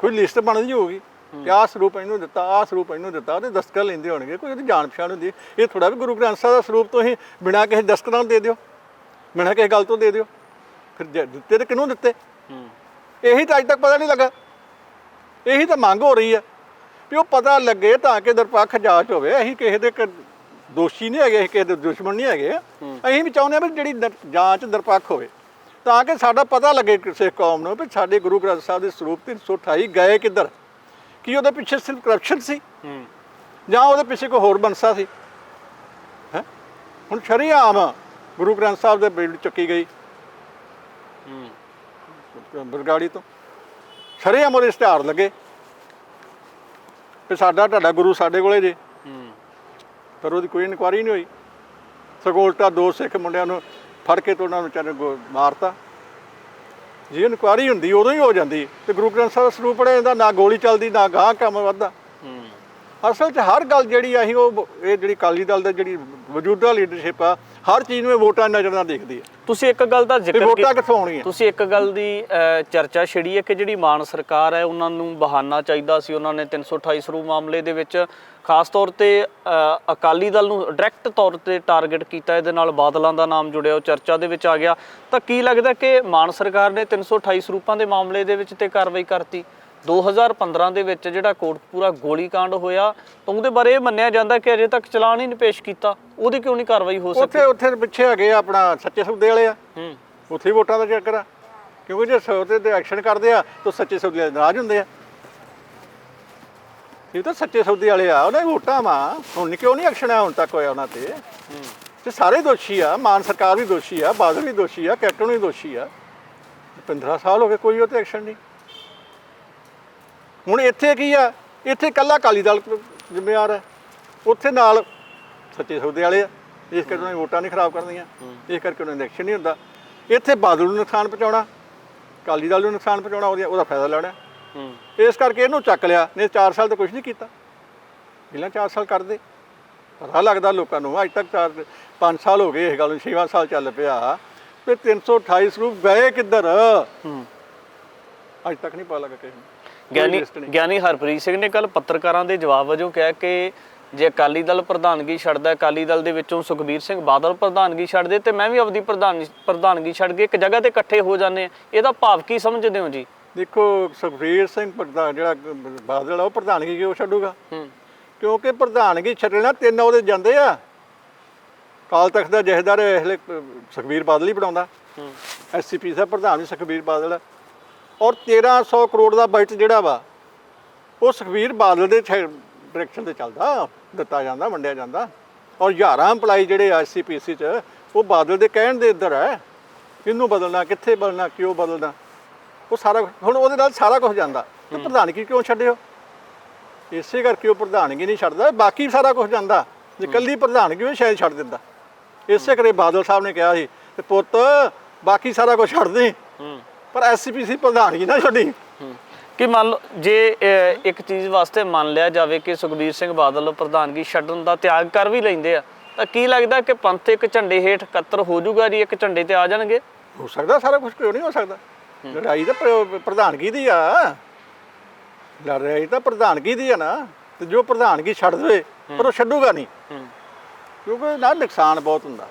ਕੋਈ ਲਿਸਟ ਬਣਦੀ ਹੋਊਗੀ ਕਿ ਆਹ ਸਰੂਪ ਇਹਨੂੰ ਦਿੱਤਾ ਆਹ ਸਰੂਪ ਇਹਨੂੰ ਦਿੱਤਾ ਉਹਦੇ ਦਸਤਖਤ ਲੈਂਦੇ ਹੋਣਗੇ ਕੋਈ ਉਹਦੀ ਜਾਣ ਪਛਾਣ ਹੁੰਦੀ ਹੈ। ਇਹ ਥੋੜਾ ਵੀ ਗੁਰੂ ਗ੍ਰੰਥ ਸਾਹਿਬ ਦਾ ਸਰੂਪ ਤੁਸੀਂ ਬਿਨਾਂ ਕਿਸੇ ਦਸਤਖਤ ਦੇ ਦਿਓ ਬਿਨਾਂ ਕਿਸੇ ਗੱਲ ਤੋਂ ਦੇ ਦਿਓ। ਫਿਰ ਜੇ ਦਿੱਤੇ ਤੇ ਕਿਹਨੂੰ ਦਿੱਤੇ? ਹੂੰ। ਇਹੀ ਤਾਂ ਅੱਜ ਤੱਕ ਪਤਾ ਨਹੀਂ ਲੱਗਾ। ਇਹੀ ਤਾਂ ਮੰਗ ਹੋ ਰਹੀ ਹੈ। ਵੀ ਉਹ ਪਤਾ ਲੱਗੇ ਤਾਂ ਕਿ ਨਿਰਪੱਖ ਜਾਂਚ ਹੋਵੇ। ਅਸੀਂ ਕਿਸੇ ਦੇ ਦੋਸ਼ੀ ਨਹੀਂ ਹੈਗੇ ਅਸੀਂ ਕਿਸੇ ਦੇ ਦੁਸ਼ਮਣ ਨਹੀਂ ਹੈਗੇ। ਅਸੀਂ ਵੀ ਚਾਹੁੰਦੇ ਹਾਂ ਵੀ ਜਿਹੜੀ ਜਾਂਚ ਨਿਰਪੱਖ ਹੋਵੇ। ਤਾਂ ਕਿ ਸਾਡਾ ਪਤਾ ਲੱਗੇ ਕਿਸੇ ਕੌਮ ਨੂੰ ਵੀ ਸਾਡੇ ਗੁਰੂ ਗ੍ਰੰਥ ਸਾਹਿਬ ਦੇ ਸਰੂਪ 328 ਗਏ ਕਿੱਧਰ? ਕੀ ਉਹਦੇ ਪਿੱਛੇ ਸਿਰਫ ਕਰਪਸ਼ਨ ਸੀ? ਜਾਂ ਉਹਦੇ ਪਿੱਛੇ ਕੋਈ ਹੋਰ ਬੰਸਾ ਸੀ? ਹੈ? ਹੁਣ ਸ਼ਰੀਆਮ ਗੁਰੂ ਗ੍ਰੰਥ ਸਾਹਿਬ ਦੇ ਬਿਲਡ ਚੁੱਕੀ ਗਈ। ਹੂੰ। ਬਰਗਾੜੀ ਤੋਂ। ਸ਼ਰੇਆਮ ਉਹਦੇ ਇਸ਼ਤਿਹਾਰ ਲੱਗੇ। ਵੀ ਸਾਡਾ ਤੁਹਾਡਾ ਗੁਰੂ ਸਾਡੇ ਕੋਲੇ ਜੇ। ਹੂੰ। ਪਰ ਉਹਦੀ ਕੋਈ ਇਨਕੁਆਰੀ ਨਹੀਂ ਹੋਈ। ਸਗੋਂ ਉਲਟਾ ਦੋ ਸਿੱਖ ਮੁੰਡਿਆਂ ਨੂੰ ਫੜ ਕੇ ਤੇ ਉਹਨਾਂ ਨੂੰ ਚਾਰੇ ਮਾਰਤਾ। ਜੇ ਇਨਕੁਆਰੀ ਹੁੰਦੀ ਉਦੋਂ ਹੀ ਹੋ ਜਾਂਦੀ। ਤੇ ਗੁਰੂ ਗ੍ਰੰਥ ਸਾਹਿਬ ਦਾ ਸਰੂਪ ਪੜਿਆ ਜਾਂਦਾ ਨਾ ਗੋਲੀ ਚੱਲਦੀ ਨਾ ਗਾਂ ਕੰਮ ਵੱਧਦਾ। ਹੂੰ। ਅਸਲ 'ਚ ਹਰ ਗੱਲ ਜਿਹੜੀ ਅਸੀਂ ਉਹ ਇਹ ਜਿਹੜੀ ਅਕਾਲੀ ਦਲ ਦਾ ਜਿਹੜੀ ਮੌਜੂਦਾ ਲੀਡਰਸ਼ਿਪ ਆ ਹਰ ਚੀਜ਼ ਨੂੰ ਇਹ ਵੋਟਾਂ ਨਜ਼ਰ ਨਾਲ ਦੇਖਦੀ ਹੈ ਤੁਸੀਂ ਇੱਕ ਗੱਲ ਦਾ ਜ਼ਿਕਰ ਵੋਟਾਂ ਕਿੱਥੋਂ ਤੁਸੀਂ ਇੱਕ ਗੱਲ ਦੀ ਚਰਚਾ ਛਿੜੀ ਹੈ ਕਿ ਜਿਹੜੀ ਮਾਨ ਸਰਕਾਰ ਹੈ ਉਹਨਾਂ ਨੂੰ ਬਹਾਨਾ ਚਾਹੀਦਾ ਸੀ ਉਹਨਾਂ ਨੇ 328 ਸਰੂ ਮਾਮਲੇ ਦੇ ਵਿੱਚ ਖਾਸ ਤੌਰ ਤੇ ਅਕਾਲੀ ਦਲ ਨੂੰ ਡਾਇਰੈਕਟ ਤੌਰ ਤੇ ਟਾਰਗੇਟ ਕੀਤਾ ਇਹਦੇ ਨਾਲ ਬਾਦਲਾਂ ਦਾ ਨਾਮ ਜੁੜਿਆ ਉਹ ਚਰਚਾ ਦੇ ਵਿੱਚ ਆ ਗਿਆ। ਤਾਂ ਕੀ ਲੱਗਦਾ ਕਿ ਮਾਨ ਸਰਕਾਰ ਨੇ 328 ਸਰੂਪਾਂ ਦੇ ਮਾਮਲੇ ਦੇ ਵਿੱਚ ਤੇ ਕਾਰਵਾਈ ਕਰਤੀ? 2015 ਦੇ ਵਿੱਚ ਜਿਹੜਾ ਕੋਟਪੂਰਾ ਗੋਲੀकांड ਹੋਇਆ ਤਾਂ ਉਹਦੇ ਬਾਰੇ ਇਹ ਮੰਨਿਆ ਜਾਂਦਾ ਕਿ ਅਜੇ ਤੱਕ ਚਲਾਨ ਹੀ ਨਹੀਂ ਪੇਸ਼ ਕੀਤਾ। ਉਹਦੀ ਕਿਉਂ ਨਹੀਂ ਕਾਰਵਾਈ ਹੋ ਸਕੀ ਉੱਥੇ ਉੱਥੇ ਪਿੱਛੇ ਹੈਗੇ ਆ ਆਪਣਾ ਸੱਚੇ ਸੌਦੇ ਵਾਲੇ ਆ। ਹੂੰ। ਉੱਥੇ ਹੀ ਵੋਟਾਂ ਦਾ ਚੱਕਰ ਆ। ਕਿਉਂਕਿ ਜੇ ਸੌਦੇ ਤੇ ਐਕਸ਼ਨ ਕਰਦੇ ਆ ਤਾਂ ਸੱਚੇ ਸੌਦੇ ਵਾਲੇ ਨਾਰਾਜ਼ ਹੁੰਦੇ ਆ। ਇਹ ਤਾਂ ਸੱਚੇ ਸੌਦੇ ਵਾਲੇ ਆ ਉਹਨਾਂ ਦੀ ਵੋਟਾਂ ਵਾ। ਹੁਣ ਕਿਉਂ ਨਹੀਂ ਐਕਸ਼ਨ ਆ ਹੁਣ ਤੱਕ ਹੋਇਆ ਉਹਨਾਂ ਤੇ? ਹੂੰ। ਤੇ ਸਾਰੇ ਦੋਸ਼ੀ ਆ ਮਾਨ ਸਰਕਾਰ ਵੀ ਦੋਸ਼ੀ ਆ ਬਾਦਲ ਵੀ ਦੋਸ਼ੀ ਆ ਕੈਪਟਨ ਵੀ ਦੋਸ਼ੀ ਆ। 15 ਸਾਲ ਹੋ ਗਏ ਕੋਈ ਉਹ ਤੇ ਐਕਸ਼ਨ ਨਹੀਂ। ਹੁਣ ਇੱਥੇ ਕੀ ਆ? ਇੱਥੇ ਕੱਲਾ ਕਾਲੀ ਦਲ ਜ਼ਿੰਮੇਵਾਰ ਹੈ ਉੱਥੇ ਨਾਲ ਸੱਚੇ ਸੌਦੇ ਵਾਲੇ ਆ। ਇਸ ਕਰਕੇ ਉਹਨਾਂ ਦੀ ਵੋਟਾਂ ਨਹੀਂ ਖਰਾਬ ਕਰਨੀਆਂ। ਇਸ ਕਰਕੇ ਉਹਨਾਂ ਦਾ ਇਲੈਕਸ਼ਨ ਨਹੀਂ ਹੁੰਦਾ। ਇੱਥੇ ਬਾਦਲ ਨੂੰ ਨੁਕਸਾਨ ਪਹੁੰਚਾਉਣਾ ਕਾਲੀ ਦਲ ਨੂੰ ਨੁਕਸਾਨ ਪਹੁੰਚਾਉਣਾ ਉਹਦਾ ਉਹਦਾ ਫਾਇਦਾ ਲੈਣਾ। ਇਸ ਕਰਕੇ ਇਹਨੂੰ ਚੱਕ ਲਿਆ। ਨਹੀਂ 4 ਸਾਲ ਤਾਂ ਕੁਝ ਨਹੀਂ ਕੀਤਾ। ਪਹਿਲਾਂ 4 ਸਾਲ ਕਰਦੇ। ਪਤਾ ਲੱਗਦਾ ਲੋਕਾਂ ਨੂੰ ਅੱਜ ਤੱਕ 4 5 ਸਾਲ ਹੋ ਗਏ ਇਹ ਗੱਲ ਨੂੰ 6ਵਾਂ ਸਾਲ ਚੱਲ ਪਿਆ। ਤੇ 328 ਸਰੂਪ ਗਏ ਕਿੱਧਰ? ਅੱਜ ਤੱਕ ਨਹੀਂ ਪਤਾ ਲੱਗਾ ਕਿਸੇ ਨੂੰ। ਗਿਆਨੀ। ਗਿਆਨੀ ਹਰਪ੍ਰੀਤ ਸਿੰਘ ਨੇ ਕੱਲ ਪੱਤਰਕਾਰਾਂ ਦੇ ਜਵਾਬ ਵਜੋਂ ਕਿਹਾ ਕਿ ਜੇ ਅਕਾਲੀ ਦਲ ਪ੍ਰਧਾਨਗੀ ਛੱਡਦਾ ਅਕਾਲੀ ਦਲ ਦੇ ਵਿੱਚੋਂ ਸੁਖਬੀਰ ਸਿੰਘ ਬਾਦਲ ਪ੍ਰਧਾਨਗੀ ਛੱਡ ਦੇ ਤੇ ਮੈਂ ਵੀ ਆਪਦੀ ਪ੍ਰਧਾਨ ਪ੍ਰਧਾਨਗੀ ਛੱਡ ਕੇ ਇੱਕ ਜਗ੍ਹਾ ਤੇ ਇਕੱਠੇ ਹੋ ਜਾਂਦੇ ਆ ਇਹਦਾ ਭਾਵ ਕੀ ਸਮਝਦੇ ਹੋ ਜੀ? ਦੇਖੋ ਸੁਖਬੀਰ ਸਿੰਘ ਪ੍ਰਧਾਨ ਜਿਹੜਾ ਬਾਦਲ ਆ ਉਹ ਪ੍ਰਧਾਨਗੀ ਕਿਉਂ ਛੱਡੂਗਾ? ਹੂੰ। ਕਿਉਂਕਿ ਪ੍ਰਧਾਨਗੀ ਛੱਡਣਾ ਤਿੰਨ ਉਹਦੇ ਜਾਂਦੇ ਆ। ਕਾਲ ਤਖਤ ਦਾ ਜਹੇਦਾਰ ਇਸ ਵੇਲੇ ਸੁਖਬੀਰ ਬਾਦਲ ਹੀ ਬਣਾਉਂਦਾ। ਹੂੰ। ਐਸਸੀਪੀ ਸਾਹਿਬ ਪ੍ਰਧਾਨ ਵੀ ਸੁਖਬੀਰ ਬਾਦਲ ਔਰ 1300 ਕਰੋੜ ਦਾ ਬਜਟ ਜਿਹੜਾ ਵਾ ਉਹ ਸੁਖਬੀਰ ਬਾਦਲ ਦੇ ਡਾਇਰੈਕਸ਼ਨ ਤੇ ਚੱਲਦਾ ਦਿੱਤਾ ਜਾਂਦਾ ਵੰਡਿਆ ਜਾਂਦਾ। ਔਰ ਹਜ਼ਾਰਾਂ EMPLOYE ਜਿਹੜੇ ਐਸਸੀਪੀਸੀ ਚ ਉਹ ਬਾਦਲ ਦੇ ਕਹਿਣ ਦੇ ਇੱਧਰ ਹੈ ਕਿਹਨੂੰ ਬਦਲਣਾ ਕਿੱਥੇ ਬਦਲਣਾ ਕਿਉਂ ਬਦਲਣਾ। ਉਹ ਸਾਰਾ ਹੁਣ ਉਹਦੇ ਨਾਲ ਸਾਰਾ ਕੁਝ ਜਾਂਦਾ। ਤੇ ਪ੍ਰਧਾਨਗੀ ਕਿਉਂ ਛੱਡਿਓ? ਇਸੇ ਕਰਕੇ ਉਹ ਪ੍ਰਧਾਨਗੀ ਨਹੀਂ ਛੱਡਦਾ ਬਾਕੀ ਸਾਰਾ ਕੁਝ ਜਾਂਦਾ। ਜੇ ਕੱਲੀ ਪ੍ਰਧਾਨਗੀ ਉਹ ਸ਼ਾਇਦ ਛੱਡ ਦਿੰਦਾ। ਇਸੇ ਕਰੇ ਬਾਦਲ ਸਾਹਿਬ ਨੇ ਕਿਹਾ ਸੀ ਤੇ ਪੁੱਤ ਬਾਕੀ ਸਾਰਾ ਕੁਝ ਛੱਡ ਦੇ। ਪਰ ਐਸਸੀਪੀਸੀ ਪ੍ਰਧਾਨਗੀ ਨਾ ਛੱਡੀ। ਕਿ ਮੰਨ ਲਓ ਜੇ ਅਹ, ਇੱਕ ਚੀਜ਼ ਵਾਸਤੇ ਮੰਨ ਲਿਆ ਜਾਵੇ ਕਿ ਸੁਖਬੀਰ ਸਿੰਘ ਬਾਦਲ ਪ੍ਰਧਾਨਗੀ ਛੱਡਣ ਦਾ ਤਿਆਗ ਕਰ ਵੀ ਲੈਂਦੇ ਆ ਤਾਂ ਕੀ ਲੱਗਦਾ ਕਿ ਪੰਥ ਇੱਕ ਝੰਡੇ ਹੇਠ ਇਕੱਤਰ ਹੋ ਜਾਊਗਾ ਜੀ ਇੱਕ ਝੰਡੇ ਤੇ ਆ ਜਾਣਗੇ? ਹੋ ਸਕਦਾ ਸਾਰਾ ਕੁਝ ਕਿਉਂ ਨਹੀਂ ਹੋ ਸਕਦਾ? ਲੜਾਈ ਤਾਂ ਪ੍ਰ- ਪ੍ਰਧਾਨਗੀ ਦੀ ਆ। ਲੜਾਈ ਤਾਂ ਪ੍ਰਧਾਨਗੀ ਦੀ ਆ ਨਾ ਤੇ ਜੋ ਪ੍ਰਧਾਨਗੀ ਛੱਡ ਦੇਵੇ ਪਰ ਉਹ ਛੱਡੂਗਾ ਨਹੀਂ। ਹੂੰ ਕਿਉਂਕਿ ਨਾ ਨੁਕਸਾਨ ਬਹੁਤ ਹੁੰਦਾ।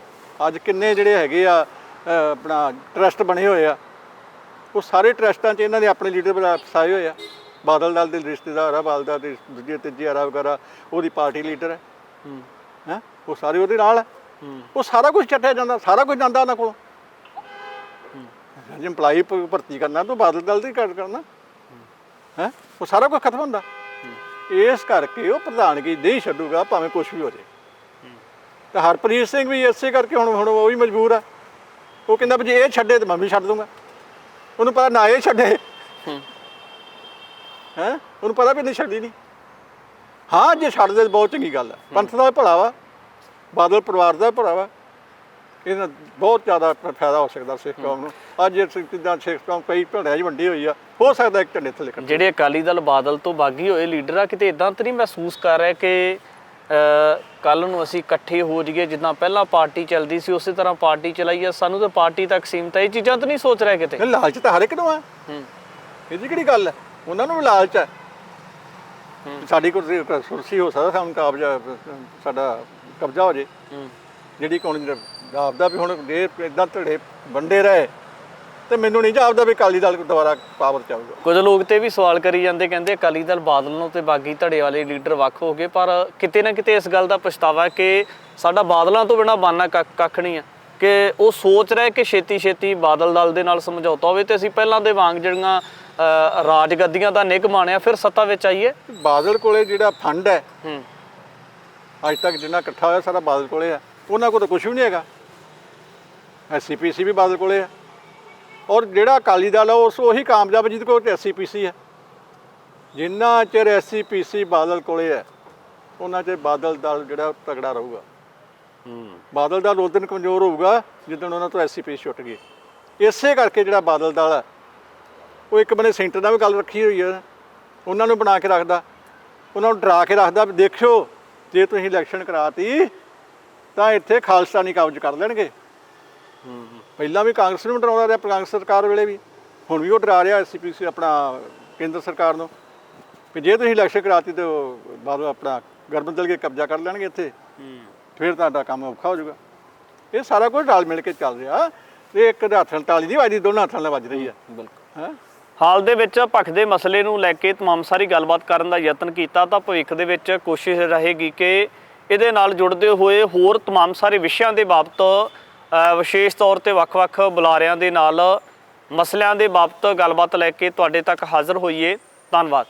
ਅੱਜ ਕਿੰਨੇ ਜਿਹੜੇ ਹੈਗੇ ਆ ਅਹ ਆਪਣਾ ਟਰਸਟ ਬਣੇ ਹੋਏ ਆ ਉਹ ਸਾਰੇ ਟਰਸਟਾਂ 'ਚ ਇਹਨਾਂ ਦੇ ਆਪਣੇ ਲੀਡਰ ਬਣਾ ਫਸਾਏ ਹੋਏ ਆ। ਬਾਦਲ ਦਲ ਦੇ ਰਿਸ਼ਤੇਦਾਰ ਆ ਬਾਦਲ ਦਲ ਦੇ ਦੂਜੇ ਤੀਜੇ ਆਰਾ ਵਗੈਰਾ ਉਹਦੀ ਪਾਰਟੀ ਲੀਡਰ ਹੈ। ਹੂੰ। ਉਹ ਸਾਰੇ ਉਹਦੇ ਨਾਲ ਹੈ। ਉਹ ਸਾਰਾ ਕੁਝ ਚੱਟਿਆ ਜਾਂਦਾ ਸਾਰਾ ਕੁਝ ਜਾਂਦਾ ਉਹਨਾਂ ਕੋਲ। ਜੇ EMPLOYE ਭਰਤੀ ਕਰਨਾ ਤਾਂ ਬਾਦਲ ਦਲ ਦੀ ਕਰ ਕਰਨਾ। ਹੈ। ਉਹ ਸਾਰਾ ਕੁਝ ਖਤਮ ਹੁੰਦਾ। ਇਸ ਕਰਕੇ ਉਹ ਪ੍ਰਧਾਨਗੀ ਨਹੀਂ ਛੱਡੂਗਾ ਭਾਵੇਂ ਕੁਝ ਵੀ ਹੋ ਜਾਏ। ਤੇ ਹਰਪ੍ਰੀਤ ਸਿੰਘ ਵੀ ਇਸੇ ਕਰਕੇ ਹੁਣ ਹੁਣ ਉਹ ਵੀ ਮਜਬੂਰ ਆ। ਉਹ ਕਹਿੰਦਾ ਵੀ ਜੇ ਇਹ ਛੱਡੇ ਤੇ ਮੈਂ ਵੀ ਛੱਡ ਦੂੰਗਾ। ਉਹਨੂੰ ਪਤਾ ਨਾ ਇਹ ਛੱਡੇ। ਹੂੰ। ਹੈ? ਉਹਨੂੰ ਪਤਾ ਵੀ ਨਹੀਂ ਛੱਡੀ ਨਹੀਂ ਹਾਂ ਜੇ ਛੱਡ ਦੇ ਬਹੁਤ ਚੰਗੀ ਗੱਲ ਹੈ। ਪੰਥ ਦਾ ਭਲਾ ਵਾ। ਬਾਦਲ ਪਰਿਵਾਰ ਦਾ ਭਰਾਵਾ ਇਹਨਾਂ ਬਹੁਤ ਜ਼ਿਆਦਾ ਫਾਇਦਾ ਹੋ ਸਕਦਾ ਸਿੱਖ ਕੌਮ ਨੂੰ। ਅੱਜ ਜਿੱਦਾਂ ਸਿੱਖ ਕੌਮ ਕਈ ਭੜਿਆਂ 'ਚ ਵੰਡੀ ਹੋਈ ਆ। ਹੋ ਸਕਦਾ ਇੱਕ ਝੰਡੇ ਥੱਲੇ ਜਿਹੜੇ ਅਕਾਲੀ ਦਲ ਬਾਦਲ ਤੋਂ ਬਾਗੀ ਹੋਏ ਲੀਡਰ ਆ ਕਿਤੇ ਇਦਾਂ ਤਾਂ ਨਹੀਂ ਮਹਿਸੂਸ ਕਰ ਰਿਹਾ ਕਿ ਕੱਲ ਨੂੰ ਅਸੀਂ ਇਕੱਠੇ ਹੋ ਜਾਈਏ ਜਿੱਦਾਂ ਪਹਿਲਾਂ ਪਾਰਟੀ ਚੱਲਦੀ ਸੀ ਉਸੇ ਤਰ੍ਹਾਂ ਪਾਰਟੀ ਚਲਾਈ ਆ। ਸਾਨੂੰ ਤਾਂ ਪਾਰਟੀ ਤੱਕ ਸੀਮਤ ਹੈ ਇਹ ਚੀਜ਼ਾਂ ਤਾਂ ਨਹੀਂ ਸੋਚ ਰਿਹਾ ਕਿਤੇ। ਇਹ ਲਾਲਚ ਤਾਂ ਹਰ ਇੱਕ ਨੂੰ ਆ। ਹੂੰ। ਇਹਦੀ ਕਿਹੜੀ ਗੱਲ ਹੈ ਉਹਨਾਂ ਨੂੰ ਵੀ ਲਾਲਚ ਹੈ। ਸਾਡੀ ਕੁਰਸੀ ਕੁਰਸੀ ਹੋ ਸਕਦਾ ਸਾਨੂੰ ਕਾਬਜਾ ਸਾਡਾ ਕਬਜ਼ਾ ਹੋ ਜੇ। ਹੂੰ। ਜਿਹੜੀ ਕੌਣ ਜਾਪਦਾ ਵੀ ਹੁਣ ਜੇ ਇਦਾਂ ਧੜੇ ਵੰਡੇ ਰਹੇ। ਤੇ ਮੈਨੂੰ ਨਹੀਂ ਜਾਪਦਾ ਵੀ ਅਕਾਲੀ ਦਲ ਦੁਬਾਰਾ ਪਾਵਰ ਚ ਆਊਗਾ। ਕੁਝ ਲੋਕ ਤੇ ਵੀ ਸਵਾਲ ਕਰੀ ਜਾਂਦੇ ਕਹਿੰਦੇ ਅਕਾਲੀ ਦਲ ਬਾਦਲ ਨੂੰ ਤੇ ਬਾਗੀ ਧੜੇ ਵਾਲੇ ਲੀਡਰ ਵੱਖ ਹੋ ਗਏ ਪਰ ਕਿਤੇ ਨਾ ਕਿਤੇ ਇਸ ਗੱਲ ਦਾ ਪਛਤਾਵਾ ਕਿ ਸਾਡਾ ਬਾਦਲਾਂ ਤੋਂ ਬਿਨਾ ਬਾਨਾ ਕੱਖ ਨਹੀਂ ਆ ਕਿ ਉਹ ਸੋਚ ਰਿਹਾ ਕਿ ਛੇਤੀ ਛੇਤੀ ਬਾਦਲ ਦਲ ਦੇ ਨਾਲ ਸਮਝੌਤਾ ਹੋਵੇ ਤੇ ਅਸੀਂ ਪਹਿਲਾਂ ਦੇ ਵਾਂਗ ਜਿਹੜੀਆਂ ਰਾਜ ਗੱਦੀਆਂ ਦਾ ਨਿੱਘ ਮਾਣਿਆ ਫਿਰ ਸੱਤਾ ਵਿੱਚ ਆਈਏ। ਬਾਦਲ ਕੋਲੇ ਜਿਹੜਾ ਫੰਡ ਹੈ ਹੂੰ। ਅੱਜ ਤੱਕ ਜਿੰਨਾ ਇਕੱਠਾ ਹੋਇਆ ਸਾਰਾ ਬਾਦਲ ਕੋਲੇ ਆ ਉਹਨਾਂ ਕੋਲ ਤਾਂ ਕੁਝ ਵੀ ਨਹੀਂ ਹੈਗਾ। ਐਸਸੀਪੀਸੀ ਵੀ ਬਾਦਲ ਕੋਲੇ ਆ ਔਰ ਜਿਹੜਾ ਅਕਾਲੀ ਦਲ ਆ ਉਸ ਉਹੀ ਕਾਮਯਾਬ ਜਿਹਦੇ ਕੋਲ ਐਸਸੀਪੀਸੀ ਹੈ ਜਿੰਨਾ ਚਿਰ ਐਸਸੀਪੀਸੀ ਬਾਦਲ ਕੋਲੇ ਹੈ ਉਹਨਾਂ ਚਿਰ ਬਾਦਲ ਦਲ ਜਿਹੜਾ ਤਗੜਾ ਰਹੂਗਾ। ਹੂੰ। ਬਾਦਲ ਦਲ ਉਸ ਦਿਨ ਕਮਜ਼ੋਰ ਹੋਊਗਾ ਜਦੋਂ ਉਹਨਾਂ ਤੋਂ ਐਸਸੀਪੀ ਛੁੱਟ ਗਏ ਇਸੇ ਕਰਕੇ ਜਿਹੜਾ ਬਾਦਲ ਦਲ ਹੈ ਉਹ ਇੱਕ ਬੰਨੇ ਸੈਂਟਰ ਨਾਲ ਵੀ ਗੱਲ ਰੱਖੀ ਹੋਈ ਹੈ ਉਹਨਾਂ ਨੂੰ ਬਣਾ ਕੇ ਰੱਖਦਾ ਉਹਨਾਂ ਨੂੰ ਡਰਾ ਕੇ ਰੱਖਦਾ ਵੀ ਦੇਖਿਓ ਜੇ ਤੁਸੀਂ ਇਲੈਕਸ਼ਨ ਕਰਾਤੀ ਤਾਂ ਇੱਥੇ ਖਾਲਸਤਾਨੀ ਕਬਜ਼ ਕਰ ਲੈਣਗੇ। ਹੂੰ। ਪਹਿਲਾਂ ਵੀ ਕਾਂਗਰਸ ਨੂੰ ਡਰਾਉਂਦਾ ਰਿਹਾ ਕਾਂਗਰਸ ਸਰਕਾਰ ਵੇਲੇ ਵੀ ਹੁਣ ਵੀ ਉਹ ਡਰਾ ਰਿਹਾ ਐਸਸੀਪੀਸੀ ਆਪਣਾ ਕੇਂਦਰ ਸਰਕਾਰ ਨੂੰ ਕਿ ਜੇ ਤੁਸੀਂ ਇਲੈਕਸ਼ਨ ਕਰਾਤੀ ਤਾਂ ਉਹ ਬਾਦਲ ਆਪਣਾ ਗਰਮਦਲ ਕੇ ਕਬਜ਼ਾ ਕਰ ਲੈਣਗੇ ਇੱਥੇ ਹੂੰ ਫਿਰ ਤੁਹਾਡਾ ਕੰਮ ਔਖਾ ਹੋ ਜਾਊਗਾ ਇਹ ਸਾਰਾ ਕੁਝ ਰਲ ਮਿਲ ਕੇ ਚੱਲ ਰਿਹਾ ਇਹ ਇੱਕ ਦੇ ਹੱਥ ਨਾਲ ਤਾਲੀ ਦੀ ਵੱਜਦੀ ਦੋਨਾਂ ਹੱਥਾਂ ਨਾਲ ਵੱਜ ਰਹੀ ਹੈ ਬਿਲਕੁਲ ਹੈਂ ਹਾਲ ਦੇ ਵਿੱਚ ਭਖ ਦੇ ਮਸਲੇ ਨੂੰ ਲੈ ਕੇ तमाम ਸਾਰੀ ਗੱਲਬਾਤ ਕਰਨ ਦਾ ਯਤਨ ਕੀਤਾ ਤਾਂ ਭਵਿੱਖ ਦੇ ਵਿੱਚ ਕੋਸ਼ਿਸ਼ ਰਹੇਗੀ ਕਿ ਇਹਦੇ ਨਾਲ ਜੁੜਦੇ ਹੋਏ ਹੋਰ तमाम ਸਾਰੇ ਵਿਸ਼ਿਆਂ ਦੇ ਬਾਬਤ ਅ, ਵਿਸ਼ੇਸ਼ ਤੌਰ ਤੇ ਵੱਖ-ਵੱਖ ਬੁਲਾਰਿਆਂ ਦੇ ਨਾਲ ਮਸਲਿਆਂ ਦੇ ਬਾਬਤ ਗੱਲਬਾਤ ਲੈ ਕੇ ਤੁਹਾਡੇ ਤੱਕ ਹਾਜ਼ਰ ਹੋਈਏ। ਧੰਨਵਾਦ।